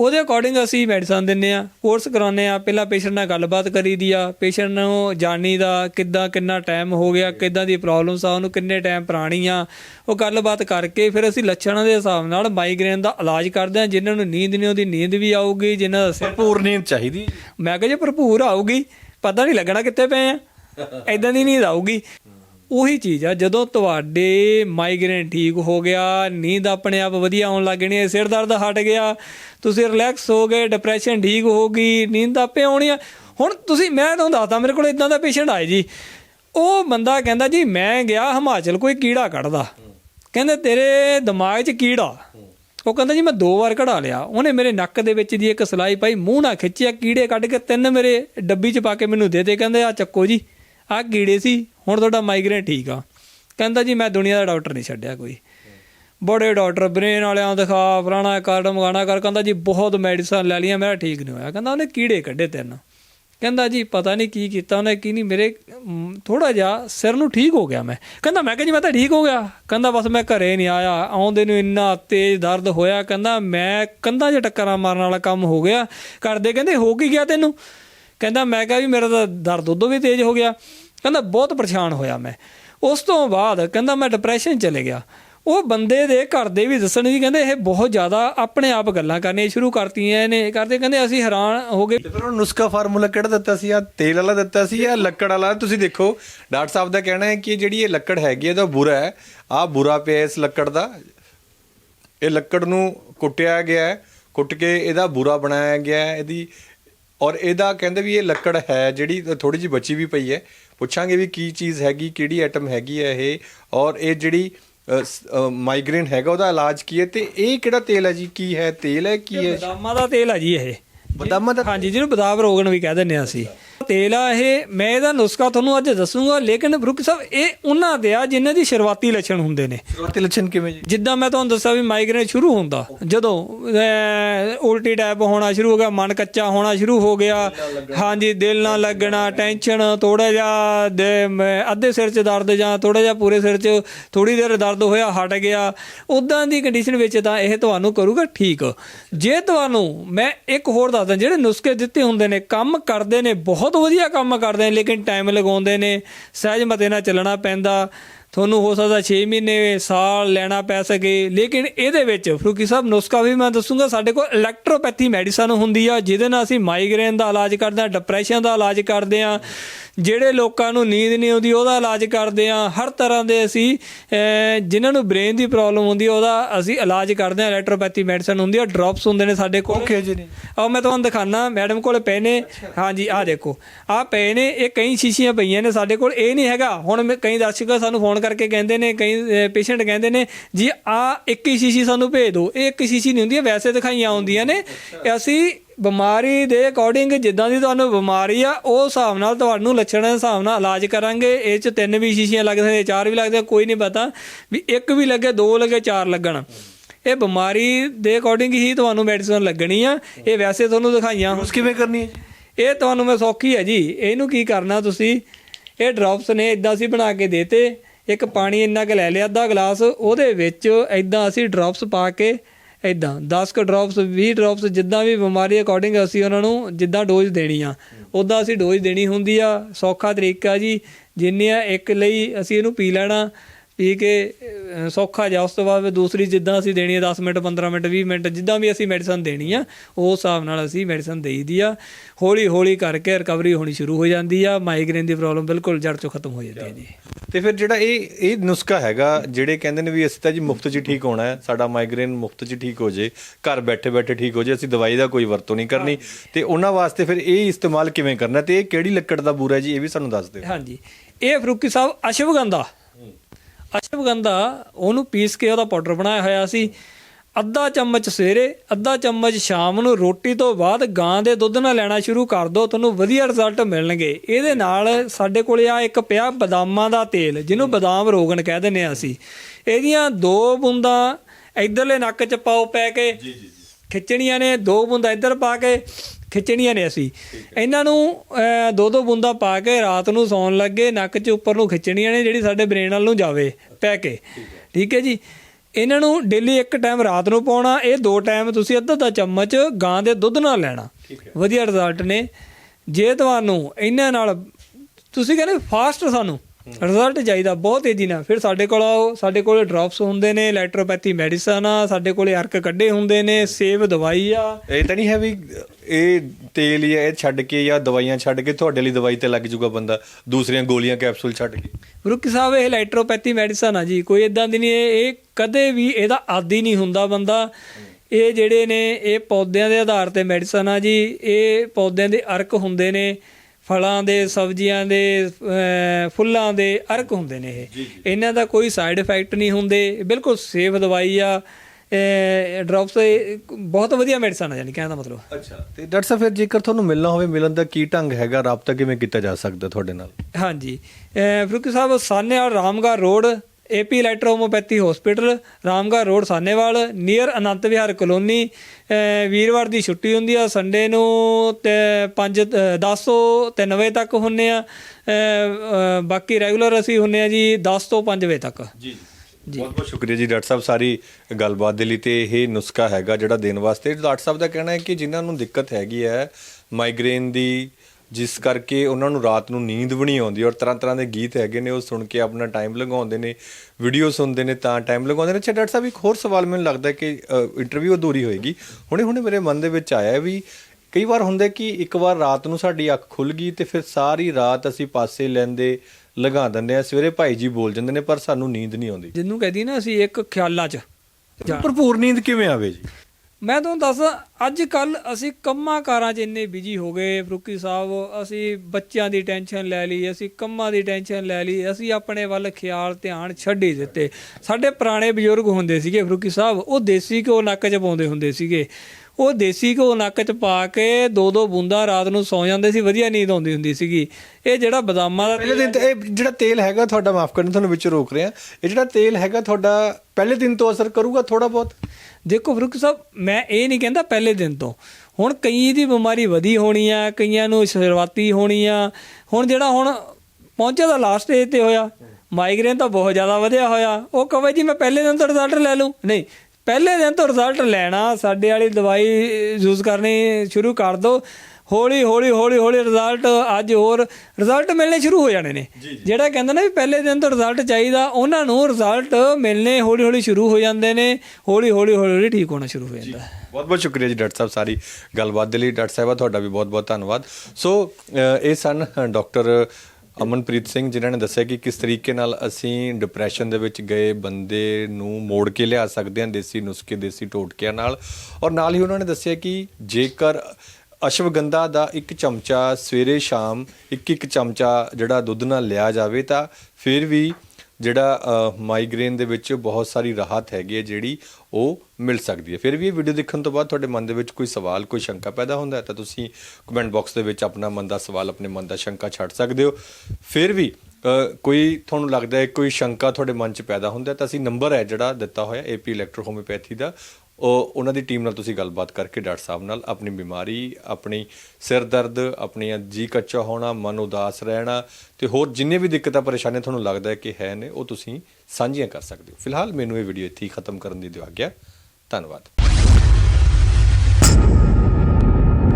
ਉਹਦੇ ਅਕੋਰਡਿੰਗ ਅਸੀਂ ਮੈਡੀਸਨ ਦਿੰਨੇ ਆ ਕੋਰਸ ਕਰਾਉਂਦੇ ਆ ਪਹਿਲਾਂ ਪੇਸ਼ੈਂਟ ਨਾਲ ਗੱਲਬਾਤ ਕਰੀਦੀ ਆ ਪੇਸ਼ੈਂਟ ਨੂੰ ਜਾਣੀ ਦਾ ਕਿੱਦਾਂ ਕਿੰਨਾ ਟਾਈਮ ਹੋ ਗਿਆ ਕਿੱਦਾਂ ਦੀ ਪ੍ਰੋਬਲਮਸ ਆ ਉਹਨੂੰ ਕਿੰਨੇ ਟਾਈਮ ਪੁਰਾਣੀ ਆ ਉਹ ਗੱਲਬਾਤ ਕਰਕੇ ਫਿਰ ਅਸੀਂ ਲੱਛਣਾਂ ਦੇ ਹਿਸਾਬ ਨਾਲ ਮਾਈਗ੍ਰੇਨ ਦਾ ਇਲਾਜ ਕਰਦੇ ਆ ਜਿਨ੍ਹਾਂ ਨੂੰ ਨੀਂਦ ਨਹੀਂ ਆਉਂਦੀ ਨੀਂਦ ਵੀ ਆਊਗੀ ਜਿਨ੍ਹਾਂ ਦਾ ਭਰਪੂਰ ਨੀਂਦ ਚਾਹੀਦੀ ਮੈਂ ਕਿਹਾ ਜੇ ਭਰਪੂਰ ਆਊਗੀ ਪਤਾ ਨਹੀਂ ਲੱਗਣਾ ਕਿੱਥੇ ਪਏ ਆ ਐਦਾਂ ਦੀ ਨੀਂਦ ਆਊਗੀ। ਉਹੀ ਚੀਜ਼ ਆ, ਜਦੋਂ ਤੁਹਾਡੇ ਮਾਈਗ੍ਰੇਨ ਠੀਕ ਹੋ ਗਿਆ, ਨੀਂਦ ਆਪਣੇ ਆਪ ਵਧੀਆ ਆਉਣ ਲੱਗ ਜਾਣੀ ਸਿਰ ਦਰਦ ਹਟ ਗਿਆ, ਤੁਸੀਂ ਰਿਲੈਕਸ ਹੋ ਗਏ ਡਿਪਰੈਸ਼ਨ ਠੀਕ ਹੋ ਗਈ, ਨੀਂਦ ਆਪੇ ਆਉਣੀ ਆ। ਹੁਣ ਤੁਸੀਂ, ਮੈਂ ਤੁਹਾਨੂੰ ਦੱਸਦਾ, ਮੇਰੇ ਕੋਲ ਇਦਾਂ ਦਾ ਪੇਸ਼ੈਂਟ ਆਏ ਜੀ। ਉਹ ਬੰਦਾ ਕਹਿੰਦਾ ਜੀ, ਮੈਂ ਗਿਆ ਹਿਮਾਚਲ ਕੋਈ ਕੀੜਾ ਕੱਢਦਾ। ਕਹਿੰਦੇ, ਤੇਰੇ ਦਿਮਾਗ 'ਚ ਕੀੜਾ। ਉਹ ਕਹਿੰਦਾ ਜੀ, ਮੈਂ ਦੋ ਵਾਰ ਕਢਾ ਲਿਆ। ਉਹਨੇ ਮੇਰੇ ਨੱਕ ਦੇ ਵਿੱਚ ਦੀ ਇੱਕ ਸਲਾਈ ਪਾਈ, ਮੂੰਹ ਨਾਲ ਖਿੱਚਿਆ, ਕੀੜੇ ਕੱਢ ਕੇ ਤਿੰਨ ਮੇਰੇ ਡੱਬੀ 'ਚ ਪਾ ਕੇ ਮੈਨੂੰ ਦੇ ਦੇ ਕਹਿੰਦੇ ਆ ਚੱਕੋ ਜੀ। ਆਹ ਕੀੜੇ ਸੀ, ਹੁਣ ਤੁਹਾਡਾ ਮਾਈਗ੍ਰੇਨ ਠੀਕ ਆ। ਕਹਿੰਦਾ ਜੀ, ਮੈਂ ਦੁਨੀਆ ਦਾ ਡਾਕਟਰ ਨਹੀਂ ਛੱਡਿਆ ਕੋਈ। ਬੜੇ ਡਾਕਟਰ ਬ੍ਰੇਨ ਵਾਲਿਆਂ ਦਿਖਾ, ਫਲਾਣਾ ਕਰ, ਮੰਗਾਣਾ ਕਰ, ਕਹਿੰਦਾ ਜੀ, ਬਹੁਤ ਮੈਡੀਸਨ ਲੈ ਲਈਆਂ, ਮੇਰਾ ਠੀਕ ਨਹੀਂ ਹੋਇਆ। ਕਹਿੰਦਾ ਉਹਨੇ ਕੀੜੇ ਕੱਢੇ ਤਿੰਨ। ਕਹਿੰਦਾ ਜੀ, ਪਤਾ ਨਹੀਂ ਕੀ ਕੀਤਾ ਉਹਨੇ, ਕੀ ਨਹੀਂ, ਮੇਰੇ ਥੋੜਾ ਜਿਹਾ ਸਿਰ ਨੂੰ ਠੀਕ ਹੋ ਗਿਆ ਮੈਂ। ਕਹਿੰਦਾ, ਮੈਂ ਕਿਹਾ ਜੀ, ਮੈਂ ਤਾਂ ਠੀਕ ਹੋ ਗਿਆ। ਕਹਿੰਦਾ, ਬਸ ਮੈਂ ਘਰੇ ਨਹੀਂ ਆਇਆ। ਆਉਂਦੇ ਨੂੰ ਇੰਨਾ ਤੇਜ਼ ਦਰਦ ਹੋਇਆ, ਕਹਿੰਦਾ, ਮੈਂ ਕੰਧਾਂ 'ਚ ਟੱਕਰਾਂ ਮਾਰਨ ਵਾਲਾ ਕੰਮ ਹੋ ਗਿਆ। ਕਰਦੇ ਕਹਿੰਦੇ, ਹੋ ਕੀ ਗਿਆ ਤੈਨੂੰ? ਕਹਿੰਦਾ ਮੈਂ ਕਿਹਾ ਵੀ ਮੇਰਾ ਤਾਂ ਦਰਦ ਉਦੋਂ ਵੀ ਤੇਜ਼ ਹੋ ਗਿਆ। ਕਹਿੰਦਾ ਬਹੁਤ ਪਰੇਸ਼ਾਨ ਹੋਇਆ ਮੈਂ। ਉਸ ਤੋਂ ਬਾਅਦ ਕਹਿੰਦਾ ਮੈਂ ਡਿਪਰੈਸ਼ਨ ਚਲੇ ਗਿਆ। ਉਹ ਬੰਦੇ ਦੇ ਘਰ ਦੇ ਵੀ ਦੱਸਣ ਜੀ ਕਹਿੰਦੇ ਇਹ ਬਹੁਤ ਜ਼ਿਆਦਾ ਆਪਣੇ ਆਪ ਗੱਲਾਂ ਕਰਨੀਆਂ ਸ਼ੁਰੂ ਕਰਤੀਆਂ ਨੇ ਕਰਦੇ ਕਹਿੰਦੇ ਅਸੀਂ ਹੈਰਾਨ ਹੋ ਗਏ। ਫਿਰ ਉਹ ਨੁਸਖਾ ਫਾਰਮੂਲਾ ਕਿਹੜਾ ਦਿੱਤਾ ਸੀ? ਆ ਤੇਲ ਵਾਲਾ ਦਿੱਤਾ ਸੀ ਜਾਂ ਲੱਕੜ ਵਾਲਾ? ਤੁਸੀਂ ਦੇਖੋ ਡਾਕਟਰ ਸਾਹਿਬ ਦਾ ਕਹਿਣਾ ਹੈ ਕਿ ਜਿਹੜੀ ਇਹ ਲੱਕੜ ਹੈਗੀ ਇਹਦਾ ਬੁਰਾ ਹੈ। ਆ ਬੁਰਾ ਪਿਆ ਇਸ ਲੱਕੜ ਦਾ। ਇਹ ਲੱਕੜ ਨੂੰ ਕੁੱਟਿਆ ਗਿਆ ਹੈ। ਕੁੱਟ ਕੇ ਇਹਦਾ ਬੁਰਾ ਬਣਾਇਆ ਗਿਆ ਹੈ। ਇਹਦੀ ਔਰ ਇਹਦਾ ਕਹਿੰਦੇ ਵੀ ਇਹ ਲੱਕੜ ਹੈ ਜਿਹੜੀ ਥੋੜੀ ਜਿਹੀ ਬਚੀ ਵੀ ਪਈ ਹੈ। ਪੁੱਛਾਂਗੇ ਵੀ ਕੀ ਚੀਜ਼ ਹੈਗੀ ਕਿਹੜੀ ਆਈਟਮ ਹੈਗੀ ਹੈ ਇਹ ਔਰ ਇਹ ਜਿਹੜੀ ਮਾਈਗ੍ਰੇਨ ਹੈਗਾ ਉਹਦਾ ਇਲਾਜ ਕੀ ਹੈ ਤੇ ਇਹ ਕਿਹੜਾ ਤੇਲ ਹੈ ਜੀ? ਕੀ ਹੈ? ਤੇਲ ਹੈ ਕੀ ਹੈ ਬਦਾਮਾਂ ਦਾ ਤੇਲ ਆ ਜੀ ਇਹ। ਬਦਾਮਾਂ ਦਾ ਹਾਂਜੀ ਜਿਹਨੂੰ ਬਦਾਮ ਰੋਗਣ ਵੀ ਕਹਿ ਦਿੰਦੇ ਆ ਅਸੀਂ। ਤੇਲ ਆ ਇਹ ਮੈਂ ਇਹਦਾ ਨੁਸਖਾ ਤੁਹਾਨੂੰ ਅੱਜ ਦੱਸੂਗਾ ਲੇਕਿਨ ਬਰੁਕ ਸਾਹਿਬ ਇਹ ਉਹਨਾਂ ਦੇ ਆ ਜਿਨ੍ਹਾਂ ਦੀ ਸ਼ੁਰੂਆਤੀ ਲੱਛਣ ਹੁੰਦੇ ਨੇ। ਸ਼ੁਰੂਆਤੀ ਲੱਛਣ ਕਿਵੇਂ ਜੀ? ਜਿੱਦਾਂ ਮੈਂ ਤੁਹਾਨੂੰ ਦੱਸਿਆ ਵੀ ਮਾਈਗ੍ਰੇਨ ਸ਼ੁਰੂ ਹੁੰਦਾ। ਜਦੋਂ ਉਲਟੀ ਟਾਈਪ ਹੋਣਾ ਸ਼ੁਰੂ ਹੋ ਗਿਆ ਮਨ ਕੱਚਾ ਹੋਣਾ ਸ਼ੁਰੂ ਹੋ ਗਿਆ। ਹਾਂਜੀ ਦਿਲ ਨਾ ਲੱਗਣਾ ਟੈਨਸ਼ਨ ਥੋੜਾ ਜਿਹਾ ਅੱਧੇ ਸਿਰ 'ਚ ਦਰਦ ਜਾਂ ਥੋੜਾ ਜਿਹਾ ਪੂਰੇ ਸਿਰ 'ਚ ਥੋੜੀ ਦੇਰ ਦਰਦ ਹੋਇਆ ਹਟ ਗਿਆ। ਉਦਾਂ ਦੀ ਕੰਡੀਸ਼ਨ ਵਿੱਚ ਤਾਂ ਇਹ ਤੁਹਾਨੂੰ ਕਰੂਗਾ ਠੀਕ। ਜੇ ਤੁਹਾਨੂੰ ਮੈਂ ਇੱਕ ਹੋਰ ਦੱਸਦਾ ਜਿਹੜੇ ਨੁਸਖੇ ਦਿੱਤੇ ਹੁੰਦੇ ਨੇ ਕੰਮ ਕਰਦੇ ਨੇ ਬਹੁਤ ਵਧੀਆ ਕੰਮ ਕਰਦੇ ਨੇ ਲੇਕਿਨ ਟਾਈਮ ਲਗਾਉਂਦੇ ਨੇ ਸਹਿਜ ਮਤੇ ਨਾਲ ਚੱਲਣਾ ਪੈਂਦਾ। ਤੁਹਾਨੂੰ ਹੋ ਸਕਦਾ 6 ਮਹੀਨੇ ਸਾਲ ਲੈਣਾ ਪੈ ਸਕੇ ਲੇਕਿਨ ਇਹਦੇ ਵਿੱਚ ਫਰੂਕੀ ਸਾਹਿਬ ਨੁਸਖਾ ਵੀ ਮੈਂ ਦੱਸੂਗਾ ਸਾਡੇ ਕੋਲ ਇਲੈਕਟ੍ਰੋਪੈਥੀ ਮੈਡੀਸਨ ਹੁੰਦੀ ਆ ਜਿਹਦੇ ਨਾਲ ਅਸੀਂ ਮਾਈਗ੍ਰੇਨ ਦਾ ਇਲਾਜ ਕਰਦੇ ਆ ਡਿਪਰੈਸ਼ਨ ਦਾ ਇਲਾਜ ਕਰਦੇ ਆ ਜਿਹੜੇ ਲੋਕਾਂ ਨੂੰ ਨੀਂਦ ਨਹੀਂ ਆਉਂਦੀ ਉਹਦਾ ਇਲਾਜ ਕਰਦੇ ਆ ਹਰ ਤਰ੍ਹਾਂ ਦੇ ਅਸੀਂ ਜਿਨ੍ਹਾਂ ਨੂੰ ਬ੍ਰੇਨ ਦੀ ਪ੍ਰੋਬਲਮ ਹੁੰਦੀ ਆ ਉਹਦਾ ਅਸੀਂ ਇਲਾਜ ਕਰਦੇ ਆ ਇਲੈਕਟ੍ਰੋਪੈਥੀ ਮੈਡੀਸਨ ਹੁੰਦੀ ਆ ਡ੍ਰੌਪਸ ਹੁੰਦੇ ਨੇ ਸਾਡੇ ਕੋਲ। ਓਕੇ ਜੀ। ਆਹ ਮੈਂ ਤੁਹਾਨੂੰ ਦਿਖਾਣਾ ਮੈਡਮ ਕੋਲ ਪਏ ਨੇ ਹਾਂਜੀ ਆਹ ਦੇਖੋ ਆਹ ਪਏ ਨੇ ਇਹ ਕਈ ਸ਼ੀਸ਼ੀਆਂ ਪਈਆਂ ਨੇ ਸਾਡੇ ਕੋਲ ਇਹ ਨਹੀਂ ਹੈਗਾ ਹੁਣ ਮੈਂ- ਕਈ ਦਰਸ਼ਕ ਸਾਨੂੰ ਫੋਨ ਕਰਕੇ ਕਹਿੰਦੇ ਨੇ ਕਈ ਪੇਸ਼ੈਂਟ ਕਹਿੰਦੇ ਨੇ ਜੀ ਆਹ ਇੱਕ ਹੀ ਸ਼ੀਸ਼ੀ ਸਾਨੂੰ ਭੇਜ ਦਿਓ। ਇਹ ਇੱਕ ਸ਼ੀਸ਼ੀ ਨਹੀਂ ਹੁੰਦੀ ਵੈਸੇ ਦਿਖਾਈਆਂ ਹੁੰਦੀਆਂ ਨੇ। ਅਸੀਂ ਬਿਮਾਰੀ ਦੇ ਅਕੋਰਡਿੰਗ ਜਿੱਦਾਂ ਦੀ ਤੁਹਾਨੂੰ ਬਿਮਾਰੀ ਆ ਉਹ ਹਿਸਾਬ ਨਾਲ ਤੁਹਾਨੂੰ ਲੱਛਣਾਂ ਦੇ ਹਿਸਾਬ ਨਾਲ ਇਲਾਜ ਕਰਾਂਗੇ। ਇਹ ਚ ਤਿੰਨ ਵੀ ਸ਼ੀਸ਼ੀਆਂ ਲੱਗਦੀਆਂ ਨੇ ਚਾਰ ਵੀ ਲੱਗਦੀਆਂ ਕੋਈ ਨਹੀਂ ਪਤਾ। ਵੀ ਇੱਕ ਵੀ ਲੱਗੇ ਦੋ ਲੱਗੇ ਚਾਰ ਲੱਗਣ। ਇਹ ਬਿਮਾਰੀ ਦੇ ਅਕੋਰਡਿੰਗ ਹੀ ਤੁਹਾਨੂੰ ਮੈਡੀਸਨ ਲੱਗਣੀ ਆ। ਇਹ ਵੈਸੇ ਤੁਹਾਨੂੰ ਦਿਖਾਈਆਂ। ਉਸ ਕਿਵੇਂ ਕਰਨੀ ਹੈ ਇਹ ਤੁਹਾਨੂੰ ਮੈਂ ਸੌਖੀ ਹੈ ਜੀ। ਇਹਨੂੰ ਕੀ ਕਰਨਾ ਤੁਸੀਂ? ਇਹ ਡ੍ਰੌਪਸ ਨੇ ਇਦਾਂ ਅਸੀਂ ਬਣਾ ਕੇ ਦੇਤੇ। ਇੱਕ ਪਾਣੀ ਇੰਨਾ ਕੁ ਲੈ ਲਿਆ, ਅੱਧਾ ਗਲਾਸ ਉਹਦੇ ਵਿੱਚ ਇਦਾਂ ਅਸੀਂ ਡ੍ਰੌਪਸ ਪਾ ਕੇ ਇਦਾਂ 10 ਕੁ ਡ੍ਰੌਪਸ 20 ਡ੍ਰੌਪਸ ਜਿੱਦਾਂ ਵੀ ਬਿਮਾਰੀ ਅਕੋਰਡਿੰਗ ਅਸੀਂ ਉਹਨਾਂ ਨੂੰ ਜਿੱਦਾਂ ਡੋਜ਼ ਦੇਣੀ ਆ ਉਦਾਂ ਅਸੀਂ ਡੋਜ਼ ਦੇਣੀ ਹੁੰਦੀ ਆ, ਸੌਖਾ ਤਰੀਕਾ ਜੀ ਜਿੰਨੇ ਆ ਇੱਕ ਲਈ ਅਸੀਂ ਇਹਨੂੰ ਪੀ ਲੈਣਾ ਪੀ ਕੇ ਸੌਖਾ ਜਾ ਉਸ ਤੋਂ ਬਾਅਦ ਦੂਸਰੀ ਜਿੱਦਾਂ ਅਸੀਂ ਦੇਣੀ ਹੈ 10 ਮਿੰਟ 15 ਮਿੰਟ 20 ਮਿੰਟ ਜਿੱਦਾਂ ਵੀ ਅਸੀਂ ਮੈਡੀਸਨ ਦੇਣੀ ਆ ਉਸ ਹਿਸਾਬ ਨਾਲ ਅਸੀਂ ਮੈਡੀਸਨ ਦੇਈਦੀ ਆ। ਹੌਲੀ ਹੌਲੀ ਕਰਕੇ ਰਿਕਵਰੀ ਹੋਣੀ ਸ਼ੁਰੂ ਹੋ ਜਾਂਦੀ ਆ ਮਾਈਗ੍ਰੇਨ ਦੀ ਪ੍ਰੋਬਲਮ ਬਿਲਕੁਲ ਜੜ ਤੋਂ ਖਤਮ ਹੋ ਜਾਂਦੀ ਹੈ ਜੀ। ਤੇ ਫਿਰ ਜਿਹੜਾ ਇਹ ਇਹ ਨੁਸਖਾ ਹੈਗਾ ਜਿਹੜੇ ਕਹਿੰਦੇ ਨੇ ਵੀ ਅਸੀਂ ਤਾਂ ਜੀ ਮੁਫਤ 'ਚ ਠੀਕ ਹੋਣਾ ਹੈ ਸਾਡਾ ਮਾਈਗ੍ਰੇਨ ਮੁਫਤ 'ਚ ਠੀਕ ਹੋ ਜੇ ਘਰ ਬੈਠੇ ਬੈਠੇ ਠੀਕ ਹੋ ਜੇ ਅਸੀਂ ਦਵਾਈ ਦਾ ਕੋਈ ਵਰਤੋਂ ਨਹੀਂ ਕਰਨੀ ਤੇ ਉਹਨਾਂ ਵਾਸਤੇ ਫਿਰ ਇਹ ਇਸਤੇਮਾਲ ਕਿਵੇਂ ਕਰਨਾ ਤੇ ਇਹ ਕਿਹੜੀ ਲੱਕੜ ਦਾ ਬੂਰਾ ਹੈ ਜੀ ਇਹ ਵੀ ਸਾਨੂੰ ਦੱਸ ਦਿਓ। ਹਾਂਜੀ। ਇਹ ਫਰੂਕੀ ਸਾਹਿਬ ਅਸ਼ਵਗੰਧਾ। ਅਸ਼ਵਗੰਧਾ ਉਹਨੂੰ ਪੀਸ ਕੇ ਉਹਦਾ ਪਾਊਡਰ ਬਣਾਇਆ ਹੋਇਆ ਸੀ। ਅੱਧਾ ਚਮਚ ਸਵੇਰੇ ਅੱਧਾ ਚਮਚ ਸ਼ਾਮ ਨੂੰ ਰੋਟੀ ਤੋਂ ਬਾਅਦ ਗਾਂ ਦੇ ਦੁੱਧ ਨਾਲ ਲੈਣਾ ਸ਼ੁਰੂ ਕਰ ਦਿਓ ਤੁਹਾਨੂੰ ਵਧੀਆ ਰਿਜ਼ਲਟ ਮਿਲਣਗੇ। ਇਹਦੇ ਨਾਲ ਸਾਡੇ ਕੋਲੇ ਆ ਇੱਕ ਪਿਆ ਬਦਾਮਾਂ ਦਾ ਤੇਲ ਜਿਹਨੂੰ ਬਦਾਮ ਰੋਗਨ ਕਹਿ ਦਿੰਦੇ ਆ ਅਸੀਂ। ਇਹਦੀਆਂ ਦੋ ਬੂੰਦਾਂ ਇਧਰਲੇ ਨੱਕ 'ਚ ਪਾਓ ਪੈ ਕੇ। ਜੀ ਜੀ। ਖਿੱਚਣੀਆਂ ਨੇ ਦੋ ਬੂੰਦਾਂ ਇੱਧਰ ਪਾ ਕੇ। ਖਿੱਚਣੀਆਂ ਨੇ ਅਸੀਂ। ਇਹਨਾਂ ਨੂੰ ਦੋ ਦੋ ਬੂੰਦਾਂ ਪਾ ਕੇ ਰਾਤ ਨੂੰ ਸੌਣ ਲੱਗੇ ਨੱਕ 'ਚ ਉੱਪਰ ਨੂੰ ਖਿੱਚਣੀਆਂ ਨੇ ਜਿਹੜੀ ਸਾਡੇ ਬ੍ਰੇਨ ਵੱਲ ਨੂੰ ਜਾਵੇ ਪੈ ਕੇ। ਠੀਕ ਹੈ ਜੀ? ਇਹਨਾਂ ਨੂੰ ਡੇਲੀ ਇੱਕ ਟਾਈਮ ਰਾਤ ਨੂੰ ਪਾਉਣਾ ਇਹ ਦੋ ਟਾਈਮ ਤੁਸੀਂ ਅੱਧਾ ਅੱਧਾ ਚਮਚ ਗਾਂ ਦੇ ਦੁੱਧ ਨਾਲ ਲੈਣਾ। ਵਧੀਆ ਰਿਜ਼ਲਟ ਨੇ। ਜੇ ਤੁਹਾਨੂੰ ਇਹਨਾਂ ਨਾਲ ਤੁਸੀਂ ਕਹਿੰਦੇ ਫਾਸਟ ਸਾਨੂੰ। ਰਿਜ਼ਲਟ ਚਾਹੀਦਾ ਬਹੁਤ ਤੇਜ਼ੀ ਨਾਲ। ਫਿਰ ਸਾਡੇ ਕੋਲ ਆਓ ਸਾਡੇ ਕੋਲ ਡ੍ਰੌਪਸ ਹੁੰਦੇ ਨੇ ਇਲੈਕਟ੍ਰੋਪੈਥੀ ਮੈਡੀਸਨ ਆ ਸਾਡੇ ਕੋਲੇ ਅਰਕ ਕੱਢੇ ਹੁੰਦੇ ਨੇ ਸੇਵ ਦਵਾਈ ਆ। ਇਹ ਤਾਂ ਨਹੀਂ ਹੈ ਵੀ ਇਹ ਤੇਲ ਜਾਂ ਇਹ ਛੱਡ ਕੇ ਜਾਂ ਦਵਾਈਆਂ ਛੱਡ ਕੇ ਤੁਹਾਡੇ ਲਈ ਦਵਾਈ ਤੇ ਲੱਗ ਜਾਊਗਾ ਬੰਦਾ ਦੂਸਰੀਆਂ ਗੋਲੀਆਂ ਕੈਪਸੂਲ ਛੱਡ ਕੇ। ਰੁਕੀ ਸਾਹਿਬ ਇਹ ਇਲੈਕਟ੍ਰੋਪੈਥੀ ਮੈਡੀਸਨ ਆ ਜੀ ਕੋਈ ਇਦਾਂ ਦੀ ਨਹੀਂ ਇਹ ਇਹ ਕਦੇ ਵੀ ਇਹਦਾ ਆਦੀ ਨਹੀਂ ਹੁੰਦਾ ਬੰਦਾ। ਇਹ ਜਿਹੜੇ ਨੇ ਇਹ ਪੌਦਿਆਂ ਦੇ ਆਧਾਰ ਤੇ ਮੈਡੀਸਨ ਆ ਜੀ ਇਹ ਪੌਦਿਆਂ ਦੇ ਅਰਕ ਹੁੰਦੇ ਨੇ। ਫਲਾਂ ਦੇ ਸਬਜ਼ੀਆਂ ਦੇ ਫੁੱਲਾਂ ਦੇ ਅਰਕ ਹੁੰਦੇ ਨੇ ਇਹ। ਇਹਨਾਂ ਦਾ ਕੋਈ ਸਾਈਡ ਇਫੈਕਟ ਨਹੀਂ ਹੁੰਦੇ। ਬਿਲਕੁਲ ਸੇਫ ਦਵਾਈ ਆ ਡ੍ਰੌਪਸ ਬਹੁਤ ਵਧੀਆ ਮੈਡੀਸਨ ਆ ਜਾਨੀ ਕਹਿਣ ਦਾ ਮਤਲਬ। ਅੱਛਾ। ਤੇ ਡਾਕਟਰ ਸਾਹਿਬ ਫਿਰ ਜੇਕਰ ਤੁਹਾਨੂੰ ਮਿਲਣਾ ਹੋਵੇ ਮਿਲਣ ਦਾ ਕੀ ਢੰਗ ਹੈਗਾ? ਰਾਬਤਾ ਕਿਵੇਂ ਕੀਤਾ ਜਾ ਸਕਦਾ ਤੁਹਾਡੇ ਨਾਲ? ਹਾਂਜੀ। Farooqui Sahib Sanewal Ramgarh road AP electrohomeopathy hospital Ramgarh road Sanewal near Anant Vihar colony ਵੀਰਵਾਰ ਦੀ ਛੁੱਟੀ ਹੁੰਦੀ ਆ ਸੰਡੇ ਨੂੰ ਤੇ 5 10 ਤੋਂ 3 ਵਜੇ ਤੱਕ ਹੁੰਨੇ ਆ। ਬਾਕੀ ਰੈਗੂਲਰ ਅਸੀਂ ਹੁੰਨੇ ਆ ਜੀ 10 ਤੋਂ 5 ਵਜੇ ਤੱਕ। ਜੀ। ਬਹੁਤ ਬਹੁਤ ਸ਼ੁਕਰੀਆ ਜੀ ਡਾਕਟਰ ਸਾਹਿਬ ਸਾਰੀ ਗੱਲਬਾਤ ਦੇ ਲਈ ਤੇ ਇਹ ਨੁਸਖਾ ਹੈਗਾ ਜਿਹੜਾ ਦੇਣ ਵਾਸਤੇ। ਡਾਕਟਰ ਸਾਹਿਬ ਦਾ ਕਹਿਣਾ ਹੈ ਕਿ ਜਿਨ੍ਹਾਂ ਨੂੰ ਦਿੱਕਤ ਹੈਗੀ ਹੈ ਮਾਈਗ੍ਰੇਨ ਦੀ ਜਿਸ ਕਰਕੇ ਉਹਨਾਂ ਨੂੰ ਰਾਤ ਨੂੰ ਨੀਂਦ ਵੀ ਨਹੀਂ ਆਉਂਦੀ ਔਰ ਤਰ੍ਹਾਂ ਤਰ੍ਹਾਂ ਦੇ ਗੀਤ ਹੈਗੇ ਨੇ ਉਹ ਸੁਣ ਕੇ ਆਪਣਾ ਟਾਈਮ ਲਗਾਉਂਦੇ ਨੇ ਵੀਡੀਓ ਸੁਣਦੇ ਨੇ ਤਾਂ ਟਾਈਮ ਲਗਾਉਂਦੇ ਨੇ। ਅੱਛਾ ਡਾਕਟਰ ਸਾਹਿਬ ਇੱਕ ਹੋਰ ਸਵਾਲ ਮੈਨੂੰ ਲੱਗਦਾ ਕਿ ਇੰਟਰਵਿਊ ਅਧੂਰੀ ਹੋਏਗੀ। ਹੁਣੇ ਹੁਣੇ ਮੇਰੇ ਮਨ ਦੇ ਵਿੱਚ ਆਇਆ ਵੀ ਕਈ ਵਾਰ ਹੁੰਦਾ ਕਿ ਇੱਕ ਵਾਰ ਰਾਤ ਨੂੰ ਸਾਡੀ ਅੱਖ ਖੁੱਲ ਗਈ ਤੇ ਫਿਰ ਸਾਰੀ ਰਾਤ ਅਸੀਂ ਪਾਸੇ ਲੈਂਦੇ ਲਗਾ ਦਿੰਦੇ ਆ ਸਵੇਰੇ ਭਾਈ ਜੀ ਬੋਲ ਜਾਂਦੇ ਨੇ ਪਰ ਸਾਨੂੰ ਨੀਂਦ ਨਹੀਂ ਆਉਂਦੀ। ਜਿਹਨੂੰ ਕਹਦੀ ਨਾ ਅਸੀਂ ਇੱਕ ਖਿਆਲਾਂ 'ਚ ਭਰਪੂਰ ਨੀਂਦ ਕਿਵੇਂ ਆਵੇ ਜੀ? ਮੈਂ ਤੁਹਾਨੂੰ ਦੱਸ ਅੱਜ ਕੱਲ ਅਸੀਂ ਕੰਮਾਂ ਕਾਰਾਂ 'ਚ ਇੰਨੇ ਬਿਜ਼ੀ ਹੋ ਗਏ ਫਰੂਕੀ ਸਾਹਿਬ, ਅਸੀਂ ਬੱਚਿਆਂ ਦੀ ਟੈਨਸ਼ਨ ਲੈ ਲਈ, ਅਸੀਂ ਕੰਮਾਂ ਦੀ ਟੈਨਸ਼ਨ ਲੈ ਲਈ, ਅਸੀਂ ਆਪਣੇ ਵੱਲ ਖਿਆਲ, ਧਿਆਨ ਛੱਡ ਹੀ ਦਿੱਤੇ। ਸਾਡੇ ਪੁਰਾਣੇ ਬਜ਼ੁਰਗ ਹੁੰਦੇ ਸੀਗੇ ਫਰੂਕੀ ਸਾਹਿਬ, ਉਹ ਦੇਸੀ ਘਿਓ ਨੱਕ 'ਚ ਪਾਉਂਦੇ ਹੁੰਦੇ ਸੀਗੇ। ਉਹ ਦੇਸੀ ਘਿਓ ਨੱਕ 'ਚ ਪਾ ਕੇ ਦੋ ਦੋ ਬੂੰਦਾਂ ਰਾਤ ਨੂੰ ਸੌ ਜਾਂਦੇ ਸੀ, ਵਧੀਆ ਨੀਂਦ ਆਉਂਦੀ ਹੁੰਦੀ ਸੀਗੀ। ਇਹ ਜਿਹੜਾ ਬਦਾਮਾਂ ਦਾ ਪਹਿਲੇ ਦਿਨ ਇਹ ਜਿਹੜਾ ਤੇਲ ਹੈਗਾ ਤੁਹਾਡਾ, ਮਾਫ ਕਰਨਾ, ਤੁਹਾਨੂੰ ਵਿੱਚ ਰੋਕ ਰਿਹਾ। ਇਹ ਜਿਹੜਾ ਤੇਲ ਹੈਗਾ ਤੁਹਾਡਾ, ਪਹਿਲੇ ਦਿਨ ਤੋਂ ਅਸਰ ਕਰੂਗਾ ਥੋੜਾ ਬਹੁਤ? ਦੇਖੋ ਫਰੂਕ ਸਾਹਿਬ, ਮੈਂ ਇਹ ਨਹੀਂ ਕਹਿੰਦਾ ਪਹਿਲੇ ਦਿਨ ਤੋਂ। ਹੁਣ ਕਈ ਦੀ ਬਿਮਾਰੀ ਵਧੀ ਹੋਣੀ ਆ, ਕਈਆਂ ਨੂੰ ਸ਼ੁਰੂਆਤੀ ਹੋਣੀ ਆ। ਹੁਣ ਜਿਹੜਾ ਹੁਣ ਪਹੁੰਚਿਆ ਤਾਂ ਲਾਸਟ ਸਟੇਜ ਤੇ ਹੋਇਆ। ਮਾਈਗ੍ਰੇਨ ਤਾਂ ਬਹੁਤ ਜ਼ਿਆਦਾ ਵਧਿਆ ਹੋਇਆ। ਉਹ ਕਹੇ ਜੀ, ਮੈਂ ਪਹਿਲੇ ਦਿਨ ਤੋਂ ਰਿਜ਼ਲਟ ਲੈ ਲੂੰ ਨਹੀਂ, ਪਹਿਲੇ ਦਿਨ ਤੋਂ ਰਿਜ਼ਲਟ ਲੈਣਾ, ਸਾਡੇ ਵਾਲੀ ਦਵਾਈ ਯੂਜ਼ ਕਰਨੀ ਸ਼ੁਰੂ ਕਰ ਦਿਓ ਹੌਲੀ ਹੌਲੀ ਹੌਲੀ ਹੌਲੀ ਰਿਜ਼ਲਟ ਅੱਜ ਹੋਰ ਰਿਜ਼ਲਟ ਮਿਲਣੇ ਸ਼ੁਰੂ ਹੋ ਜਾਣੇ ਨੇ। ਜਿਹੜਾ ਕਹਿੰਦਾ ਨਾ ਵੀ ਪਹਿਲੇ ਦਿਨ ਤੋਂ ਰਿਜ਼ਲਟ ਚਾਹੀਦਾ ਉਹਨਾਂ ਨੂੰ ਰਿਜ਼ਲਟ ਮਿਲਣੇ ਹੌਲੀ ਹੌਲੀ ਸ਼ੁਰੂ ਹੋ ਜਾਂਦੇ ਨੇ। ਹੌਲੀ ਹੌਲੀ ਹੌਲੀ ਹੌਲੀ ਠੀਕ ਹੋਣਾ ਸ਼ੁਰੂ ਹੋ ਜਾਂਦਾ। ਹੈ ਬਹੁਤ ਬਹੁਤ ਸ਼ੁਕਰੀਆ ਜੀ ਡਾਕਟਰ ਸਾਹਿਬ ਸਾਰੀ ਗੱਲਬਾਤ ਦੇ ਲਈ। ਡਾਕਟਰ ਸਾਹਿਬਾ ਤੁਹਾਡਾ ਵੀ ਬਹੁਤ ਬਹੁਤ ਧੰਨਵਾਦ। ਸੋ ਇਹ ਸਨ ਡਾਕਟਰ ਅਮਨਪ੍ਰੀਤ ਸਿੰਘ ਜਿਨ੍ਹਾਂ ਨੇ ਦੱਸਿਆ ਕਿ ਕਿਸ ਤਰੀਕੇ ਨਾਲ ਅਸੀਂ ਡਿਪਰੈਸ਼ਨ ਦੇ ਵਿੱਚ ਗਏ ਬੰਦੇ ਨੂੰ ਮੋੜ ਕੇ ਲਿਆ ਸਕਦੇ ਹਾਂ ਦੇਸੀ ਨੁਸਖੇ ਦੇਸੀ ਟੋਟਕਿਆਂ ਨਾਲ। ਔਰ ਨਾਲ ਹੀ ਉਹਨਾਂ ਨੇ ਦੱਸਿਆ ਕਿ ਜੇਕਰ ਅਸ਼ਵਗੰਧਾ ਦਾ ਇੱਕ ਚਮਚਾ ਸਵੇਰੇ ਸ਼ਾਮ ਇੱਕ ਇੱਕ ਚਮਚਾ ਜਿਹੜਾ ਦੁੱਧ ਨਾਲ ਲਿਆ ਜਾਵੇ ਤਾਂ ਫਿਰ ਵੀ ਜਿਹੜਾ ਮਾਈਗ੍ਰੇਨ ਦੇ ਵਿੱਚ ਬਹੁਤ ਸਾਰੀ ਰਾਹਤ ਹੈਗੀ ਹੈ ਜਿਹੜੀ ਉਹ ਮਿਲ ਸਕਦੀ ਹੈ। ਫਿਰ ਵੀ ਇਹ ਵੀਡੀਓ ਦੇਖਣ ਤੋਂ ਬਾਅਦ ਤੁਹਾਡੇ ਮਨ ਦੇ ਵਿੱਚ ਕੋਈ ਸਵਾਲ, ਕੋਈ ਸ਼ੰਕਾ ਪੈਦਾ ਹੁੰਦਾ ਹੈ ਤਾਂ ਤੁਸੀਂ ਕਮੈਂਟ ਬਾਕਸ ਦੇ ਵਿੱਚ ਆਪਣਾ ਮਨ ਦਾ ਸਵਾਲ, ਆਪਣੇ ਮਨ ਦਾ ਸ਼ੰਕਾ ਛੱਡ ਸਕਦੇ ਹੋ। ਫਿਰ ਵੀ ਕੋਈ ਤੁਹਾਨੂੰ ਲੱਗਦਾ ਹੈ ਕੋਈ ਸ਼ੰਕਾ ਤੁਹਾਡੇ ਮਨ 'ਚ ਪੈਦਾ ਹੁੰਦਾ ਤਾਂ ਅਸੀਂ ਨੰਬਰ ਹੈ ਜਿਹੜਾ ਦਿੱਤਾ ਹੋਇਆ ਏਪੀ ਇਲੈਕਟ੍ਰੋ ਹੋਮਿਓਪੈਥੀ ਦਾ। ਉਹ ਉਹਨਾਂ ਦੀ ਟੀਮ ਨਾਲ ਤੁਸੀਂ ਗੱਲਬਾਤ ਕਰਕੇ ਡਾਕਟਰ ਸਾਹਿਬ ਨਾਲ ਆਪਣੀ ਬਿਮਾਰੀ, ਆਪਣੀ ਸਿਰ ਦਰਦ, ਆਪਣੀਆਂ ਜੀ ਕੱਚਾ ਹੋਣਾ, ਮਨ ਉਦਾਸ ਰਹਿਣਾ ਤੇ ਹੋਰ ਜਿੰਨੇ ਵੀ ਦਿੱਕਤਾਂ, ਪਰੇਸ਼ਾਨੀਆਂ ਤੁਹਾਨੂੰ ਲੱਗਦਾ ਹੈ ਕਿ ਹੈ ਨੇ, ਉਹ ਤੁਸੀਂ ਸਾਂਝੀਆਂ ਕਰ ਸਕਦੇ ਹੋ। ਫਿਲਹਾਲ ਮੈਨੂੰ ਇਹ ਵੀਡੀਓ ਇੱਥੇ ਹੀ ਖਤਮ ਕਰਨ ਦੀ ਦਿਓ ਆਗਿਆ। ਧੰਨਵਾਦ।